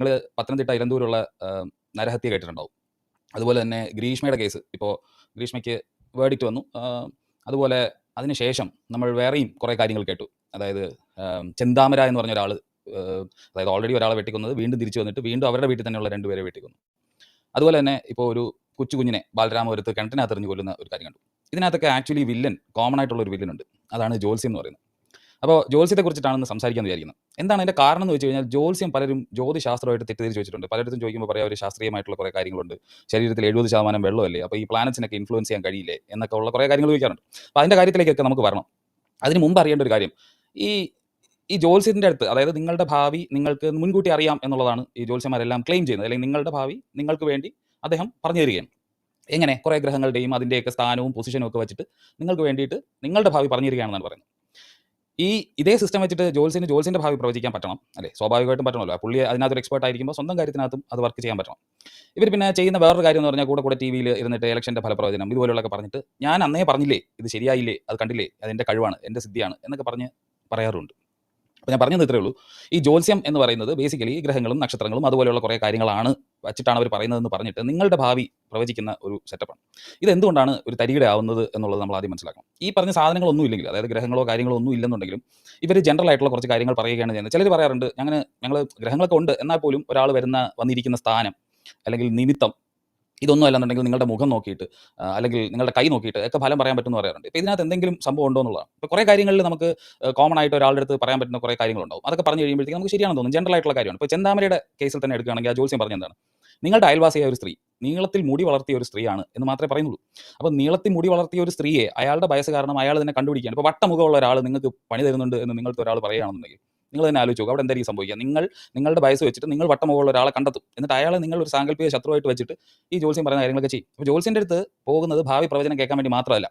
നിങ്ങൾ പത്തനംതിട്ട ഇലന്തൂരുള്ള നരഹത്യ കേട്ടിട്ടുണ്ടാവും. അതുപോലെ തന്നെ ഗ്രീഷ്മയുടെ കേസ്. ഇപ്പോൾ ഗ്രീഷ്മയ്ക്ക് വേർഡിക്റ്റ് വന്നു. അതുപോലെ അതിനുശേഷം നമ്മൾ വേറെയും കുറേ കാര്യങ്ങൾ കേട്ടു. അതായത് ചെന്താമര എന്ന് പറഞ്ഞ ഒരാൾ അതായത് ഓൾറെഡി ഒരാളെ വെട്ടിക്കുന്നത് വീണ്ടും തിരിച്ചു വന്നിട്ട് വീണ്ടും അവരുടെ വീട്ടിൽ തന്നെയുള്ള രണ്ടുപേരെ വെട്ടിക്കൊന്നു. അതുപോലെ തന്നെ ഇപ്പോൾ ഒരു കൊച്ചു കുഞ്ഞിനെ ബാലരാമപുരത്ത് കിണറ്റിനകത്ത് കൊല്ലുന്ന ഒരു കാര്യം കണ്ടു. ഇതിനകത്തൊക്കെ ആക്ച്വലി വില്ലൻ കോമൺ ആയിട്ടുള്ള ഒരു വില്ലൻ ഉണ്ട്. അതാണ് ജോൽസി എന്ന് പറയുന്നത്. അപ്പോൾ ജോത്സ്യത്തെ കുറിച്ചിട്ടാണ് സംസാരിക്കാൻ വിചാരിക്കുന്നത് എന്താണ് അതിന്റെ കാരണം എന്ന് വെച്ച് കഴിഞ്ഞാൽ ജോത്സ്യം പലരും ജ്യോതിശാസ്ത്രമായിട്ട് തെറ്റിദ്ധരിച്ച് വെച്ചിട്ടുണ്ട്. പലയിടത്തും ചോദിക്കുമ്പോൾ പറയാം ഒരു ശാസ്ത്രീയമായിട്ടുള്ള കുറേ കാര്യങ്ങളുണ്ട്. ശരീരത്തിൽ എഴുപത് ശതമാനം വെള്ളമല്ലേ? അപ്പോൾ ഈ പ്ലാനറ്റ്സിനൊക്കെ ഇൻഫ്ലുവൻസ് ചെയ്യാൻ കഴിയില്ലേ? എന്നൊക്കെ ഉള്ള കുറേ കാര്യങ്ങൾ ചോദിക്കാറുണ്ട്. അപ്പോൾ അതിന്റെ കാര്യത്തിലേക്കൊക്കെ നമുക്ക് വരണം. അതിന് മുമ്പ് അറിയേണ്ട ഒരു കാര്യം. ഈ ഈ ജ്യോത്സ്യത്തിന്റെ അടുത്ത് അതായത് നിങ്ങളുടെ ഭാവി നിങ്ങൾക്ക് മുൻകൂട്ടി അറിയാം എന്നുള്ളതാണ് ഈ ജോത്സ്യന്മാരെല്ലാം ക്ലെയിം ചെയ്യുന്നത്. അല്ലെങ്കിൽ നിങ്ങളുടെ ഭാവി നിങ്ങൾക്ക് വേണ്ടി അദ്ദേഹം പറഞ്ഞു തരികയാണ്. എങ്ങനെ? കുറേ ഗ്രഹങ്ങളുടെയും അതിന്റെയൊക്കെ സ്ഥാനവും പൊസിഷനും ഒക്കെ വെച്ചിട്ട് നിങ്ങൾക്ക് വേണ്ടിയിട്ട് നിങ്ങളുടെ ഭാവി പറഞ്ഞു തരികയാണെന്നാണ് പറയുന്നത്. ഈ ഇതേ സിസ്റ്റം വെച്ചിട്ട് ജോൽസിന് ജോൽസിന്റെ ഭാവി പ്രവചിക്കാൻ പറ്റണം അല്ലേ? സ്വാഭാവികമായിട്ടും പറ്റണമല്ലോ. പുള്ളി അതിനകത്തൊരു എക്സ്പേർട്ട് ആയിരിക്കുമ്പോൾ സ്വന്തം കാര്യത്തിനകത്തും അത് വർക്ക് ചെയ്യാൻ പറ്റണം. ഇവർ പിന്നെ ചെയ്യുന്ന വേറൊരു കാര്യം എന്ന് പറഞ്ഞാൽ കൂടെ കൂടെ ടി വിയിൽ ഇരുന്നിട്ട് ഇലക്ഷന്റെ ഫലപ്രവചനം ഇതുപോലെയുള്ളൊക്കെ പറഞ്ഞിട്ട് ഞാൻ അന്നേ പറഞ്ഞില്ലേ ഇത് ശരിയായില്ലേ അത് കണ്ടില്ലേ അതെന്റെ കഴിവാണ് എന്റെ സിദ്ധിയാണ് എന്നൊക്കെ പറഞ്ഞ് പറയാറുണ്ട്. അപ്പോൾ ഞാൻ പറഞ്ഞത് ഇത്രയേ ഉള്ളൂ. ഈ ജ്യോത്സ്യം എന്ന് പറയുന്നത് ബേസിക്കലി ഗ്രഹങ്ങളും നക്ഷത്രങ്ങളും അതുപോലെയുള്ള കുറേ കാര്യങ്ങളാണ് വച്ചിട്ടാണ് അവർ പറയുന്നതെന്ന് പറഞ്ഞിട്ട് നിങ്ങളുടെ ഭാവി പ്രവചിക്കുന്ന ഒരു സെറ്റപ്പാണ് ഇത് എന്തുകൊണ്ടാണ് ഒരു തരികിട ആവുന്നത് എന്നുള്ളത് നമ്മൾ ആദ്യം മനസ്സിലാക്കണം. ഈ പറഞ്ഞ സാധനങ്ങളൊന്നും ഇല്ലെങ്കിൽ അതായത് ഗ്രഹങ്ങളോ കാര്യങ്ങളോ ഒന്നും ഇല്ലെന്നുണ്ടെങ്കിലും ഇവർ ജനറൽ ആയിട്ടുള്ള കുറച്ച് കാര്യങ്ങൾ പറയുകയാണ് ചെയ്യുന്നത്. ചിലർ പറയാറുണ്ട് അങ്ങനെ ഞങ്ങൾ ഗ്രഹങ്ങളൊക്കെ ഉണ്ട് എന്നാൽ പോലും ഒരാൾ വരുന്ന വന്നിരിക്കുന്ന സ്ഥാനം അല്ലെങ്കിൽ നിമിത്തം ഇതൊന്നും അല്ലാന്നുണ്ടെങ്കിൽ നിങ്ങളുടെ മുഖം നോക്കിയിട്ട് അല്ലെങ്കിൽ നിങ്ങളുടെ കൈ നോക്കിയിട്ട് ഒക്കെ ഫലം പറയാൻ പറ്റുമെന്ന് പറയാറുണ്ട്. ഇപ്പോൾ ഇതിനകത്ത് എന്തെങ്കിലും സംഭവം ഉണ്ടോ എന്നുള്ളതാണ്. ഇപ്പോൾ കുറേ കാര്യങ്ങളിൽ നമുക്ക് കോമൺ ആയിട്ട് ഒരാളുടെ അടുത്ത് പറയാൻ പറ്റുന്ന കുറേ കാര്യങ്ങളുണ്ടാവും. അതൊക്കെ പറഞ്ഞു കഴിയുമ്പോഴത്തേക്ക് നമുക്ക് ശരിയാണെന്ന് തോന്നുന്നു ജനറൽ ആയിട്ടുള്ള കാര്യമാണ്. ഇപ്പോൾ ചെന്താമരയുടെ കേസിൽ തന്നെ എടുക്കുകയാണെങ്കിൽ ആ ജോത്സ്യം പറഞ്ഞ എന്താണ്? നിങ്ങളുടെ അയൽവാസിയായ ഒരു സ്ത്രീ നീളത്തിൽ മുടി വളർത്തിയ ഒരു സ്ത്രീയാണ് എന്ന് മാത്രമേ പറയുന്നുള്ളൂ. അപ്പോൾ നീളത്തിൽ മുടി വളർത്തിയ ഒരു സ്ത്രീയെ അയാളുടെ വയസ്സ് കാരണം അയാൾ തന്നെ കണ്ടുപിടിക്കുകയാണ്. ഇപ്പോൾ വട്ടമുഖമുള്ള ഒരാൾ നിങ്ങൾക്ക് പണി തരുന്നുണ്ട് എന്ന് നിങ്ങൾക്ക് ഒരാൾ പറയുകയാണെന്നുണ്ടെങ്കിൽ നിങ്ങൾ തന്നെ ആലോചിച്ചു നോക്കുക അവിടെ എന്തായിരിക്കും സംഭവിക്കുക? നിങ്ങൾ നിങ്ങളുടെ വയസ്സ് വെച്ചിട്ട് നിങ്ങൾ വട്ടം വട്ടമുഖമുള്ള ഒരാളെ കണ്ടെത്തും. എന്നിട്ട് അയാളെ നിങ്ങൾ ഒരു സാങ്കല്പിക ശത്രുവായിട്ട് വെച്ചിട്ട് ഈ ജോത്സ്യം പറയുന്ന കാര്യങ്ങളൊക്കെ ചെയ്യും. അപ്പോൾ ജോത്സ്യന്റെ അടുത്ത് പോകുന്നത് ഭാവി പ്രവചനം കേൾക്കാൻ വേണ്ടി മാത്രമല്ല.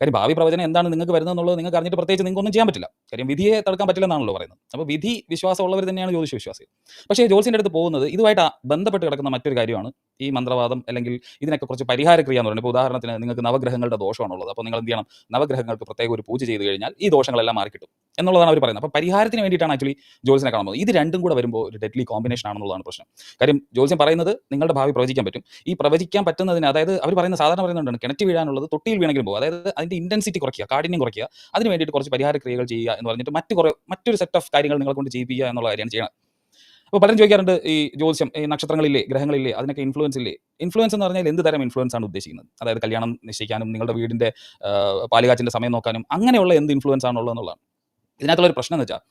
കാര്യം ഭാവി പ്രവചനം എന്താണ് നിങ്ങൾക്ക് വരുന്നതെന്നുള്ളത് നിങ്ങൾക്ക് അറിഞ്ഞിട്ട് പ്രത്യേകിച്ച് നിങ്ങൾക്ക് ഒന്നും ചെയ്യാൻ പറ്റില്ല. കാര്യം വിധിയെ തടുക്കാൻ പറ്റില്ലെന്നാണല്ലോ പറയുന്നത്. അപ്പോൾ വിധി വിശ്വാസമുള്ളവർ തന്നെയാണ് ജ്യോതിഷ വിശ്വാസികൾ. പക്ഷേ ജോത്സ്യന്റെ അടുത്ത് പോകുന്നത് ഇതുമായിട്ട് ബന്ധപ്പെട്ട് കിടക്കുന്ന മറ്റൊരു കാര്യമാണ്. ഈ മന്ത്രവാദം അല്ലെങ്കിൽ ഇതിനൊക്കെ കുറച്ച് പരിഹാര ക്രിയ എന്ന് പറയുന്നത്. ഇപ്പോൾ ഉദാഹരണത്തിന് നിങ്ങൾക്ക് നവഗ്രഹങ്ങളുടെ ദോഷമാണുള്ളത്. അപ്പോൾ നിങ്ങൾ എന്ത് ചെയ്യണം? നവഗ്രഹങ്ങൾക്ക് പ്രത്യേക ഒരു പൂജ ചെയ്ത് കഴിഞ്ഞാൽ ഈ ദോഷങ്ങളെല്ലാം മാറിക്കിട്ടും എന്നുള്ളതാണ് അവർ പറയുന്നത്. അപ്പോൾ പരിഹാരത്തിന് വേണ്ടിയിട്ടാണ് ആക്ച്വലി ജോൽസിനെ കാണുന്നത്. ഇത് രണ്ടും കൂടെ വരുമ്പോൾ ഒരു ഡെഡ്ലി കോമ്പിനേഷൻ ആണെന്നുള്ളതാണ് പ്രശ്നം. കാര്യം ജോൽസ്യം പറയുന്നത് നിങ്ങളുടെ ഭാവി പ്രവചിക്കാൻ പറ്റും. ഈ പ്രവചിക്കാൻ പറ്റുന്നതിന് അതായത് അവർ പറയുന്ന സാധാരണ പറയുന്നുണ്ട് കിണറ്റ് വീഴാനുള്ളത് തൊട്ടിയിൽ വീണെങ്കിലും പോകും. അതായത് അതിന്റെ ഇന്റൻസിറ്റി കുറയ്ക്കുക കാഠിന്യം കുറയ്ക്കുക. അതിന് വേണ്ടിയിട്ട് കുറച്ച് പരിഹാര ക്രിയകൾ ചെയ്യുക എന്ന് പറഞ്ഞിട്ട് മറ്റു കുറേ മറ്റൊരു സെറ്റ് ഓഫ് കാര്യങ്ങൾ നിങ്ങളെ കൊണ്ട് ചെയ്യിപ്പിക്കുക എന്നുള്ള കാര്യമാണ് ചെയ്യണം അപ്പോൾ പലരും ചോദിക്കാറുണ്ട് ഈ ജ്യോതിഷം ഈ നക്ഷത്രങ്ങളില്ലേ ഗ്രഹങ്ങളില്ലേ അതിനൊക്കെ ഇൻഫ്ലുവൻസ് ഇല്ലേ? ഇൻഫ്ലുവൻസ് എന്ന് പറഞ്ഞാൽ എന്ത് തരം ഇൻഫ്ലുവൻസ് ആണ് ഉദ്ദേശിക്കുന്നത്? അതായത് കല്യാണം നിശ്ചയിക്കാനും നിങ്ങളുടെ വീടിന്റെ പാലുകാച്ചിന്റെ സമയം നോക്കാനും അങ്ങനെയുള്ള എന്ത് ഇൻഫ്ലുവൻസ് ആണുള്ളത് എന്നുള്ളതാണ് ഇതിനകത്തുള്ള ഒരു പ്രശ്നം എന്ന് വെച്ചാൽ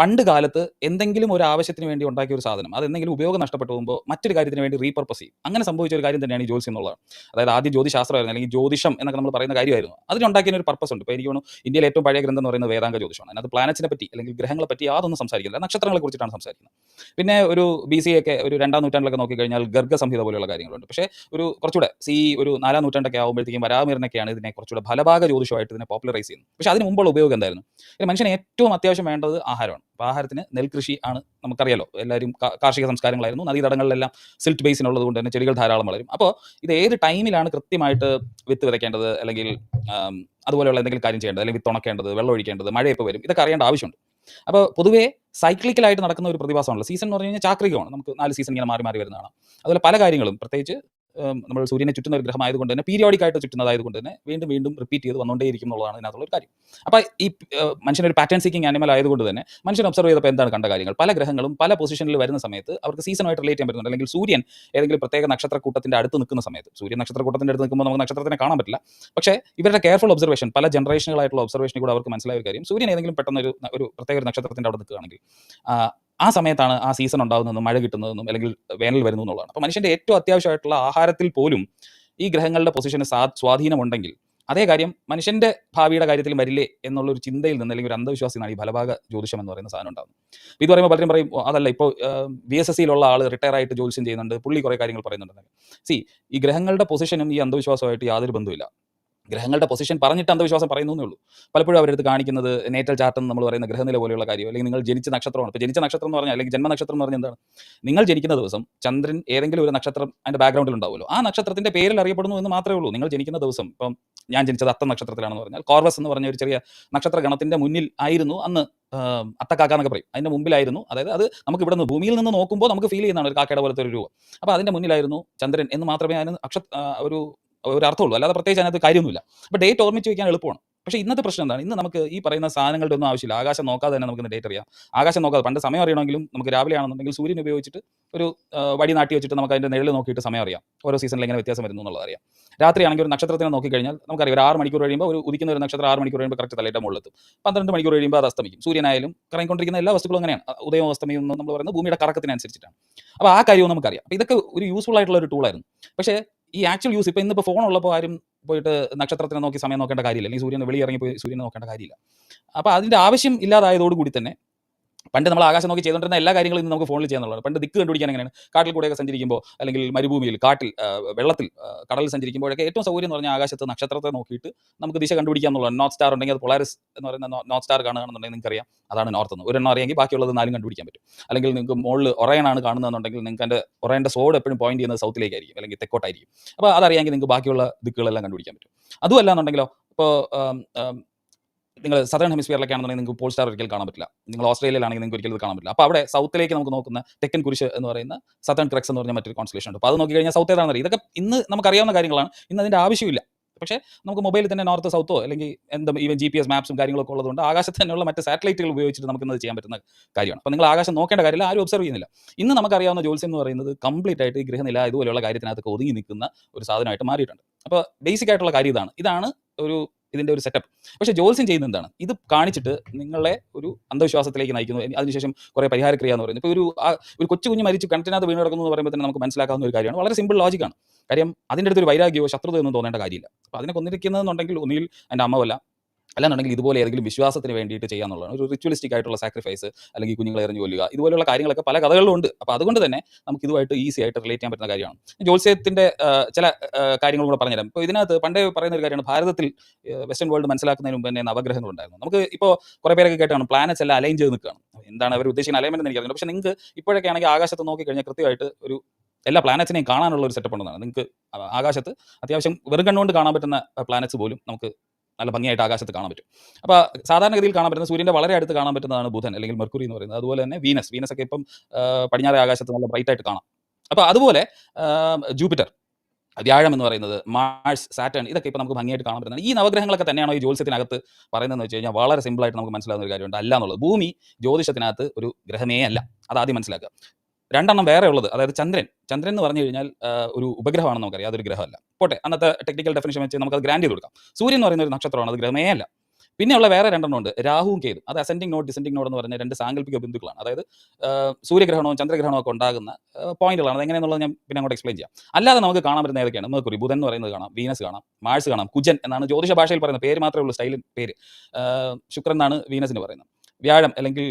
പണ്ട് കാലത്ത് എന്തെങ്കിലും ഒരു ആവശ്യത്തിന് വേണ്ടി ഉണ്ടാക്കിയ ഒരു സാധനം അത് എന്തെങ്കിലും ഉപയോഗം നഷ്ടപ്പെട്ടു പോകുമ്പോൾ മറ്റൊരു കാര്യത്തിന് വേണ്ടി റീപർപ്പസ് ചെയ്യും. അങ്ങനെ സംഭവിച്ച ഒരു കാര്യം തന്നെയാണ് ഈ ജ്യോത്സ്യം എന്നുള്ളത്. അതായത് ആദ്യം ജ്യോതിശാസ്ത്രമായിരുന്നു അല്ലെങ്കിൽ ജ്യോതിഷം എന്നൊക്കെ നമ്മൾ പറയുന്ന കാര്യമായിരുന്നു. അതിനുണ്ടാക്കിയ ഒരു പർപ്പസ് ഉണ്ട്. ഇപ്പോൾ എനിക്ക് തോന്നുന്നു ഇന്ത്യയിലെ ഏറ്റവും പഴയ ഗ്രന്ഥം എന്ന് പറയുന്നത് വേദാംഗ ജ്യോതിഷമാണ്. അതിനകത്ത് പ്ലാനറ്റ്സിനെ പറ്റി അല്ലെങ്കിൽ ഗ്രഹങ്ങളെ പറ്റി യാതൊന്നും സംസാരിക്കില്ല. നക്ഷത്രങ്ങളെ കുറിച്ചിട്ടാണ് സംസാരിക്കുന്നത്. പിന്നെ ഒരു ബി സി ഒക്കെ ഒരു രണ്ടാം നൂറ്റാണ്ടിലൊക്കെ നോക്കിക്കഴിഞ്ഞാൽ ഗർഗ സംഹിത പോലെയുള്ള കാര്യങ്ങളുണ്ട്. പക്ഷേ ഒരു കുറച്ചുകൂടെ സി ഒരു നാലാം നൂറ്റാണ്ടൊക്കെ ആകുമ്പോഴത്തേക്കും വരാമീറിനൊക്കെയാണ് ഇതിനെ കുറച്ചുകൂടെ ഫലഭാഗ ജ്യോതിഷമായിട്ട് ഇതിനെ പോപ്പുലറൈസ് ചെയ്യുന്നത്. പക്ഷേ അതിന് മുമ്പുള്ള ഉപയോഗം എന്തായിരുന്നു? മനുഷ്യന് ഏറ്റവും അത്യാവശ്യം വേണ്ടത് ആഹാരമാണ്. അപ്പോൾ ആഹാരത്തിന് നെൽകൃഷി ആണ് നമുക്കറിയാലോ. എല്ലാവരും കാർഷിക സംസ്കാരങ്ങളായിരുന്നു. നദീതടങ്ങളിലെല്ലാം സിൽറ്റ് ബേസിൻ ഉള്ളത് കൊണ്ട് തന്നെ ചെടികൾ ധാരാളം വളരും. അപ്പോൾ ഇത് ഏത് ടൈമിലാണ് കൃത്യമായിട്ട് വിത്ത് വിതയ്ക്കേണ്ടത്? അല്ലെങ്കിൽ അതുപോലെയുള്ള എന്തെങ്കിലും കാര്യം ചെയ്യേണ്ടത്? അല്ലെങ്കിൽ വിത്ത് ഉണക്കേണ്ടത് വെള്ളം ഒഴിക്കേണ്ടത്? മഴ ഇപ്പോൾ വരും. ഇതൊക്കെ അറിയേണ്ട ആവശ്യമുണ്ട്. അപ്പോൾ പൊതുവേ സൈക്ലിക്കലായിട്ട് നടക്കുന്ന ഒരു പ്രതിഭാസമാണല്ലോ. സീസൺ എന്ന് പറഞ്ഞു കഴിഞ്ഞാൽ ചാക്രികമാണ്. നമുക്ക് നാല് സീസൺ ഇങ്ങനെ മാറി മാറി വരുന്നതാണ്. അതുപോലെ പല കാര്യങ്ങളും. പ്രത്യേകിച്ച് നമ്മൾ സൂര്യനെ ചുറ്റുന്ന ഒരു ഗ്രഹമായതുകൊണ്ട് തന്നെ പീരിയോഡിക് ആയിട്ട് ചുറ്റുന്നതായതുകൊണ്ട് തന്നെ വീണ്ടും വീണ്ടും റിപ്പീറ്റ് ചെയ്ത് വന്നുകൊണ്ടേയിരിക്കും എന്നുള്ളതാണ് ഇതിനകത്തുള്ള ഒരു കാര്യം. അപ്പോൾ ഈ മനുഷ്യനൊരു പാറ്റേൺ സീക്കിംഗ് ആനിമൽ ആയതുകൊണ്ട് തന്നെ മനുഷ്യൻ ഒബ്സർവ് ചെയ്തപ്പോൾ എന്താണ് കണ്ട കാര്യങ്ങൾ? പല ഗ്രഹങ്ങളും പല പൊസിഷനിൽ വരുന്ന സമയത്ത് അവർക്ക് സീസണായിട്ട് റിലേറ്റ് ചെയ്യാൻ പറ്റുന്നുണ്ട്. അല്ലെങ്കിൽ സൂര്യൻ ഏതെങ്കിലും പ്രത്യേക നക്ഷത്രക്കൂട്ടത്തിന്റെ അടുത്ത് നിൽക്കുന്ന സമയത്ത് സൂര്യൻ നക്ഷത്രക്കൂട്ടത്തിന്റെ അടുത്ത് നിൽക്കുമ്പോൾ നമുക്ക് നക്ഷത്രത്തിനെ കാണാൻ പറ്റില്ല. പക്ഷേ ഇവരുടെ കെയർഫുൾ ഒബ്സർവേഷൻ പല ജനറേഷനുകളായിട്ടുള്ള ഒബ്സർവേഷനിൽ കൂടെ അവർക്ക് മനസ്സിലായ ഒരു കാര്യം. സൂര്യൻ ഏതെങ്കിലും പെട്ടെന്ന് ഒരു ഒരു പ്രത്യേക ഒരു നക്ഷത്രത്തിന്റെ അവിടെ നിൽക്കുകയാണെങ്കിൽ ആ, സമയത്താണ് ആ സീസൺ ഉണ്ടാകുന്നതെന്നും മഴ കിട്ടുന്നതെന്നും അല്ലെങ്കിൽ വേനൽ വരുന്നു എന്നുള്ളതാണ്. അപ്പോൾ മനുഷ്യന്റെ ഏറ്റവും അത്യാവശ്യമായിട്ടുള്ള ആഹാരത്തിൽ പോലും ഈ ഗ്രഹങ്ങളുടെ പൊസിഷന് സാ സ്വാധീനമുണ്ടെങ്കിൽ അതേ കാര്യം മനുഷ്യന്റെ ഭാവിയുടെ കാര്യത്തിൽ വരില്ലേ എന്നുള്ള ഒരു ചിന്തയിൽ നിന്ന് അല്ലെങ്കിൽ ഒരു അന്ധവിശ്വാസിയാണ് ഈ ഫലഭാഗ ജ്യോതിഷം എന്ന് പറയുന്ന സാധനം അപ്പോൾ ഇത് പറയുമ്പോൾ പലരും പറയും അതല്ല ഇപ്പോൾ ബി എസ് എസ് സിയിലുള്ള ആൾ റിട്ടയർ ആയിട്ട് ജ്യോതിഷം ചെയ്യുന്നുണ്ട് പുള്ളി കുറേ കാര്യങ്ങൾ പറയുന്നുണ്ട് സി ഈ ഗ്രഹങ്ങളുടെ പൊസിഷനും ഈ അന്ധവിശ്വാസമായിട്ട് യാതൊരു ബന്ധവുമില്ല. ഗ്രഹങ്ങളുടെ പൊസിഷൻ പറഞ്ഞിട്ട് അന്ധവിശ്വാസം പറയുന്നു ഉള്ളൂ. പലപ്പോഴും അവരെടുത്ത് കാണിക്കുന്നത് നേറ്റൽ ചാർട്ട് എന്ന് നമ്മൾ പറയുന്ന ഗ്രഹനില പോലെയുള്ള കാര്യം അല്ലെങ്കിൽ നിങ്ങൾ ജനിച്ച നക്ഷത്രമാണ്. ഇപ്പോൾ ജനിച്ച നക്ഷത്രം എന്ന് പറഞ്ഞാൽ അല്ലെങ്കിൽ ജന്മനക്ഷത്രം എന്ന് പറഞ്ഞാൽ എന്താണ്? നിങ്ങൾ ജനിക്കുന്ന ദിവസം ചന്ദ്രൻ ഏതെങ്കിലും ഒരു നക്ഷത്രം അതിന്റെ ബാക്ക്ഗ്രൗണ്ടിൽ ഉണ്ടാവുമല്ലോ. ആ നക്ഷത്രത്തിന്റെ പേരിൽ അറിയപ്പെടുന്നു എന്ന് മാത്രമേ ഉള്ളൂ. നിങ്ങൾ ജനിക്കുന്ന ദിവസം ഇപ്പം ഞാൻ ജനിച്ചത് അത്ത നക്ഷത്രത്തിലാണെന്ന് പറഞ്ഞാൽ കോർവസ് എന്ന് പറഞ്ഞ ഒരു ചെറിയ നക്ഷത്ര ഗണത്തിന്റെ മുന്നിൽ ആയിരുന്നു അന്ന് അത്തക്കാക്ക എന്നൊക്കെ പറയും. അതിന്റെ മുമ്പിലായിരുന്നു. അതായത് അത് നമുക്ക് ഇവിടെ നിന്ന് ഭൂമിയിൽ നിന്ന് നോക്കുമ്പോൾ നമുക്ക് ഫീൽ ചെയ്യുന്നതാണ് ഒരു കാക്കയുടെ പോലത്തെ ഒരു രൂപം. അപ്പോൾ അതിന്റെ മുന്നിലായിരുന്നു ചന്ദ്രൻ എന്ന് മാത്രമേ അതിന് അക്ഷ ഒരു ഒരു അർത്ഥമുള്ളൂ. അല്ലാതെ പ്രത്യേകിച്ച് അതിനകത്ത് കാര്യമൊന്നുമില്ല. അപ്പോൾ ഡേറ്റ് ഓർമ്മിച്ച് വയ്ക്കാൻ എളുപ്പമാണ്. പക്ഷേ ഇന്നത്തെ പ്രശ്നം എന്താണ്? ഇന്ന് നമുക്ക് ഈ പറയുന്ന സാധനങ്ങളുടെ ഒന്നും ആവശ്യമില്ല. ആകാശം നോക്കാതെ തന്നെ നമുക്ക് ഡേറ്റ് അറിയാം. ആകാശം നോക്കാതെ പണ്ട് സമയം അറിയണമെങ്കിലും നമുക്ക് രാവിലെ ആണെന്നുണ്ടെങ്കിൽ സൂര്യൻ ഉപയോഗിച്ചിട്ട് ഒരു വടി നാട്ടി വെച്ചിട്ട് നമുക്ക് അതിന്റെ നിഴൽ നോക്കിയിട്ട് സമയം അറിയാം. ഓരോ സീസണിൽ എങ്ങനെ വ്യത്യാസം വരുന്നു എന്നുള്ളത് അറിയാം. രാത്രിയാണെങ്കിൽ ഒരു നക്ഷത്രത്തിനെ നോക്കിക്കഴിഞ്ഞാൽ നമുക്കറിയാം ഒരു ആറ് മണിക്കൂർ കഴിയുമ്പോൾ ഒരു ഉദിക്കുന്ന ഒരു നക്ഷത്രം ആറ് മണിക്കൂർ കഴിയുമ്പോൾ കറക്റ്റ് തലയുടെ മുകളിലെത്തും. പന്ത്രണ്ട് മണിക്കൂർ കഴിയുമ്പോൾ അത് അസ്തമിക്കും. സൂര്യനായാലും കറങ്ങിക്കൊണ്ടിരിക്കുന്ന എല്ലാ വസ്തുക്കളും അങ്ങനെയാണ്. ഉദയം ഉദയവും അസ്തമയവും നമ്മൾ പറയുന്നത് ഭൂമിയുടെ കറക്കത്തിനനുസരിച്ചിട്ടാണ്. അപ്പോൾ ആ കാര്യവും നമുക്കറിയാം. അപ്പോൾ ഇതൊക്കെ ഒരു യൂസ്ഫുൾ ആയിട്ടുള്ള ഒരു ടൂളായിരുന്നു പക്ഷേ ഈ ആക്ച്വൽ യൂസ് ഇപ്പോൾ ഇന്നിപ്പോൾ ഫോൺ ഉള്ളപ്പോൾ ആരും പോയിട്ട് നക്ഷത്രത്തിനെ നോക്കി സമയം നോക്കേണ്ട കാര്യമില്ല. അല്ലെങ്കിൽ സൂര്യനെ വെളിയിറങ്ങി പോയി സൂര്യനെ നോക്കേണ്ട കാര്യമില്ല. അപ്പോൾ അതിന്റെ ആവശ്യം ഇല്ലാതായതോടുകൂടി തന്നെ പണ്ട് നമ്മൾ ആകാശം നോക്കി ചെയ്തുകൊണ്ടിരുന്ന എല്ലാ കാര്യങ്ങളും ഇന്ന് നമുക്ക് ഫോണിൽ ചെയ്യാനുള്ളതാണ് പണ്ട് ദിക്ക് കണ്ടുപിടിക്കാൻ എങ്ങനെയാണ്? കാട്ടിൽ കൂടെയൊക്കെ സഞ്ചരിക്കുമ്പോൾ അല്ലെങ്കിൽ മരുഭൂമിയിൽ കാട്ടിൽ വെള്ളത്തിൽ കടലിൽ സഞ്ചരിക്കുമ്പോഴൊക്കെ ഏറ്റവും സൗകര്യം എന്ന് പറഞ്ഞാൽ ആകാശത്ത് നക്ഷത്രത്തെ നോക്കിയിട്ട് നമുക്ക് ദിശ കണ്ടുപിടിക്കാൻ ഉള്ളത് നോർത്ത് സ്റ്റാർ ഉണ്ടെങ്കിൽ അത് പൊളാരിസ് എന്ന് പറയുന്ന നോർത്ത് സ്റ്റാർ കാണുകയാണെന്നുണ്ടെങ്കിൽ നിങ്ങൾക്ക് അറിയാം അതാണ് നോർത്ത് എന്ന്. ഒരെണ്ണം അറിയാമെങ്കിൽ ബാക്കിയുള്ളത് നാലും കണ്ടുപിടിക്കാൻ പറ്റും. അല്ലെങ്കിൽ നിങ്ങൾക്ക് മുകളിൽ ഒറയനാണ് കാണുന്നതെന്നുണ്ടെങ്കിൽ നിങ്ങൾക്ക് എന്റെ ഒറയന്റെ സോഡ് എപ്പോഴും പോയിന്റ് ചെയ്യുന്നത് സൗത്തിലേക്കായിരിക്കും അല്ലെങ്കിൽ തെക്കോട്ടായിരിക്കും. അപ്പോൾ അതറിയാമെങ്കിൽ നിങ്ങൾക്ക് ബാക്കിയുള്ള ദിക്കുകളെല്ലാം കണ്ടുപിടിക്കാൻ പറ്റും. അതുമല്ല എന്നുണ്ടെങ്കിലോ ഇപ്പോൾ നിങ്ങൾ സദേൺ ഹെമിസ്ഫിയറിലൊക്കെ ആണെന്നുണ്ടെങ്കിൽ നിങ്ങൾക്ക് പോൾ സ്റ്റാർ ഒരിക്കലും കാണാൻ പറ്റില്ല. നിങ്ങൾ ഓസ്ട്രേലിയയിലാണെങ്കിൽ നിങ്ങൾക്ക് ഒരിക്കലും ഇത് കാണാൻ പറ്റില്ല. അപ്പോൾ അവിടെ സൗത്തിലേക്ക് നമുക്ക് നോക്കുന്ന തെക്കൻ കുരിശ് എന്ന് പറയുന്ന സതേൺ ക്രക്സ് എന്ന് പറഞ്ഞ മറ്റൊരു കോൺസ്റ്റലേഷൻ ഉണ്ട്. അപ്പോൾ അത് നോക്കി കഴിഞ്ഞാൽ സൗത്ത് ഏതാണെന്ന് അറിയാം ഇതൊക്കെ ഇന്ന് നമുക്കറിയാവുന്ന കാര്യങ്ങളാണ്. ഇന്ന് അതിന്റെ ആവശ്യമില്ല. പക്ഷേ നമുക്ക് മൊബൈലിൽ തന്നെ നോർത്ത് സൗത്തോ അല്ലെങ്കിൽ എന്താ ഈവൻ ജി പി എസ് മാപ്സും കാര്യങ്ങളൊക്കെ ഉള്ളതുകൊണ്ട് ആകാശത്ത് തന്നെയുള്ള മറ്റ് സാറ്റലൈറ്റുകൾ ഉപയോഗിച്ചിട്ട് നമുക്ക് ഇന്നത് ചെയ്യാൻ പറ്റുന്ന കാര്യമാണ്. അപ്പോൾ നിങ്ങൾ ആകാശം നോക്കേണ്ട കാര്യമില്ല. ആരും ഒബ്സർവ് ചെയ്യുന്നില്ല. ഇന്ന് നമുക്കറിയാവുന്ന ജോത്സ്യം എന്ന് പറയുന്നത് കംപ്ലീറ്റ് ആയിട്ട് ഈ ഗ്രഹനില ഇതുപോലെയുള്ള കാര്യത്തിനകത്ത് ഒതുങ്ങി നിൽക്കുന്ന ഒരു സാധനമായിട്ട് മാറിയിട്ടുണ്ട്. അപ്പോൾ ബേസിക് ആയിട്ടുള്ള കാര്യം ഇതാണ്. ഇതാണ് ഒരു ഇതിന്റെ ഒരു സെറ്റപ്പ് പക്ഷേ ജോത്സ്യം ചെയ്യുന്ന എന്താണ്? ഇത് കാണിച്ചിട്ട് നിങ്ങളെ ഒരു അന്ധവിശ്വാസത്തിലേക്ക് നയിക്കുന്നു. അതിനുശേഷം കുറേ പരിഹാരക്രിയ എന്ന് പറയുന്നത്. ഇപ്പോൾ ഒരു ഒരു കൊച്ചു കുഞ്ഞ് മരിച്ചു കിണറ്റിനകത്ത് വീണ് കിടക്കുന്നു എന്ന് പറയുമ്പോൾ തന്നെ നമുക്ക് മനസ്സിലാക്കാവുന്ന ഒരു കാര്യമാണ്. വളരെ സിമ്പിൾ ലോജിക്കാണ് കാര്യം അതിന്റെ അടുത്ത് ഒരു വൈരാഗ്യമോ ശത്രുതയോ ഒന്നും തോന്നേണ്ട കാര്യമില്ല. അപ്പോൾ അതിനെ കൊന്നിരിക്കുന്നതെന്നുണ്ടെങ്കിൽ ഒന്നിൽ എന്റെ അമ്മ വല്ല അല്ലാന്നുണ്ടെങ്കിൽ ഇതുപോലെ ഏതെങ്കിലും വിശ്വാസത്തിന് വേണ്ടിയിട്ട് ചെയ്യാന്നുള്ളതാണ്. ഒരു റിച്വലിസ്റ്റിക് ആയിട്ടുള്ള സാക്രിഫൈസ് അല്ലെങ്കിൽ കുഞ്ഞുങ്ങളെ എറിഞ്ഞു കൊല്ലുക. ഇതുപോലെയുള്ള കാര്യങ്ങളൊക്കെ പല കഥകളിലും ഉണ്ട് അപ്പോൾ അതുകൊണ്ട് തന്നെ നമുക്ക് ഇതുമായിട്ട് ഈസി ആയിട്ട് റിലേറ്റ് ചെയ്യാൻ പറ്റുന്ന കാര്യമാണ്. ജോത്സ്യത്തിന്റെ ചില കാര്യങ്ങൾ കൂടെ പറഞ്ഞുതരാം. ഇപ്പോൾ ഇതിനകത്ത് പണ്ടേ പറയുന്ന ഒരു കാര്യമാണ്. ഭാരതത്തിൽ വെസ്റ്റേൺ വേൾഡ് മനസ്സിലാക്കുന്നതിന് മുമ്പ് തന്നെ നവഗ്രഹങ്ങൾ ഉണ്ടായിരുന്നു. നമുക്ക് ഇപ്പോൾ കുറേ പേരൊക്കെ കേട്ടാണ് പ്ലാനറ്റ്സ് എല്ലാം അലൈൻ ചെയ്ത് നിൽക്കുകയാണ്. എന്താണ് അവർ ഉദ്ദേശിക്കുന്ന അലൈൻമെന്റ് എന്ന് എനിക്കറിയില്ല. പക്ഷേ നിങ്ങൾക്ക് ഇപ്പോഴൊക്കെ ആണെങ്കിൽ ആകാശത്ത് നോക്കി കഴിഞ്ഞാൽ കൃത്യമായിട്ട് ഒരു എല്ലാ പ്ലാനറ്റ്സിനെയും കാണാനുള്ള ഒരു സെറ്റപ്പ് ഉണ്ടെന്നാണ്. നിങ്ങൾക്ക് ആകാശത്ത് അത്യാവശ്യം വെറും കണ്ണുകൊണ്ട് കാണാൻ പറ്റുന്ന പ്ലാനറ്റ്സ് പോലും നമുക്ക് നല്ല ഭംഗിയായിട്ട് ആകാശത്ത് കാണാൻ പറ്റും. അപ്പോൾ സാധാരണഗതിയിൽ കാണാൻ പറ്റുന്ന സൂര്യന്റെ വളരെ അടുത്ത് കാണാൻ പറ്റുന്നതാണ് ബുധൻ അല്ലെങ്കിൽ മെർക്കുറി എന്ന് പറയുന്നത്. അതുപോലെ തന്നെ വീനസ് വീനസ് ഒക്കെ ഇപ്പം പടിഞ്ഞാറേ ആകാശത്ത് നല്ല ബ്രൈറ്റ് ആയിട്ട് കാണാം. അപ്പോൾ അതുപോലെ ജൂപ്പിറ്റർ വ്യാഴം എന്ന് പറയുന്നത് മാഴ്സ് സാറ്റേൺ ഇതൊക്കെ ഇപ്പോൾ നമുക്ക് ഭംഗിയായിട്ട് കാണാൻ പറ്റുന്നത് ഈ നവഗ്രഹങ്ങളൊക്കെ തന്നെയാണോ ഈ ജ്യോതിഷത്തിനകത്ത് പറയുന്നതെന്ന് വെച്ച് കഴിഞ്ഞാൽ വളരെ സിമ്പിളായിട്ട് നമുക്ക് മനസ്സിലാകുന്ന ഒരു കാര്യമുണ്ട്. അല്ല എന്നുള്ളത് ഭൂമി ജ്യോതിഷത്തിനകത്ത് ഒരു ഗ്രഹമേ അല്ല. അത് ആദ്യം മനസ്സിലാക്കുക. രണ്ടെണ്ണം വേറെ ഉള്ളത് അതായത് ചന്ദ്രൻ. ചന്ദ്രൻ എന്ന് പറഞ്ഞു കഴിഞ്ഞാൽ ഒരു ഉപഗ്രഹമാണെന്ന് നമുക്കറിയാം. അതൊരു ഗ്രഹമല്ല. പോട്ടെ അന്നത്തെ ടെക്നിക്കൽ ഡെഫിനേഷൻ വെച്ച് നമുക്ക് അത് ഗ്രാൻഡ് ചെയ്ത് കൊടുക്കാം. സൂര്യൻ എന്ന് പറയുന്ന ഒരു നക്ഷത്രമാണ് അത് ഗ്രഹമേ അല്ല. പിന്നെയുള്ള വേറെ രണ്ടെണ്ണം ഉണ്ട് രാഹുവും കേതു അത് അസെൻഡിങ് നോട്ട് ഡിസെൻഡിങ് നോട്ട് എന്ന് പറഞ്ഞ രണ്ട് സാങ്കല്പിക ബിന്ദുക്കളാണ്. അതായത് സൂര്യഗ്രഹണവും ചന്ദ്രഗ്രഹണവും ഒക്കെ ഉണ്ടാകുന്ന പോയിന്റുകളാണ് അത് എങ്ങനെയെന്നുള്ളത് ഞാൻ പിന്നെ അങ്ങോട്ട് എക്സ്പ്ലെയിൻ ചെയ്യാം. അല്ലാതെ നമുക്ക് കാണാൻ പറ്റുന്ന ഏതൊക്കെയാണ്? മെർക്കുറി ബുധൻ എന്ന് പറയുന്നത് കാണാം വീനസ് കാണാം മാഴ്സ് കാണാം കുജൻ എന്നാണ് ജ്യോതിഷ ഭാഷയിൽ പറയുന്ന പേര് മാത്രമേ ഉള്ളൂ സ്റ്റൈലിൻ പേര്. ശുക്രൻ എന്നാണ് വീനസിന് പറയുന്നത്. വ്യാഴം അല്ലെങ്കിൽ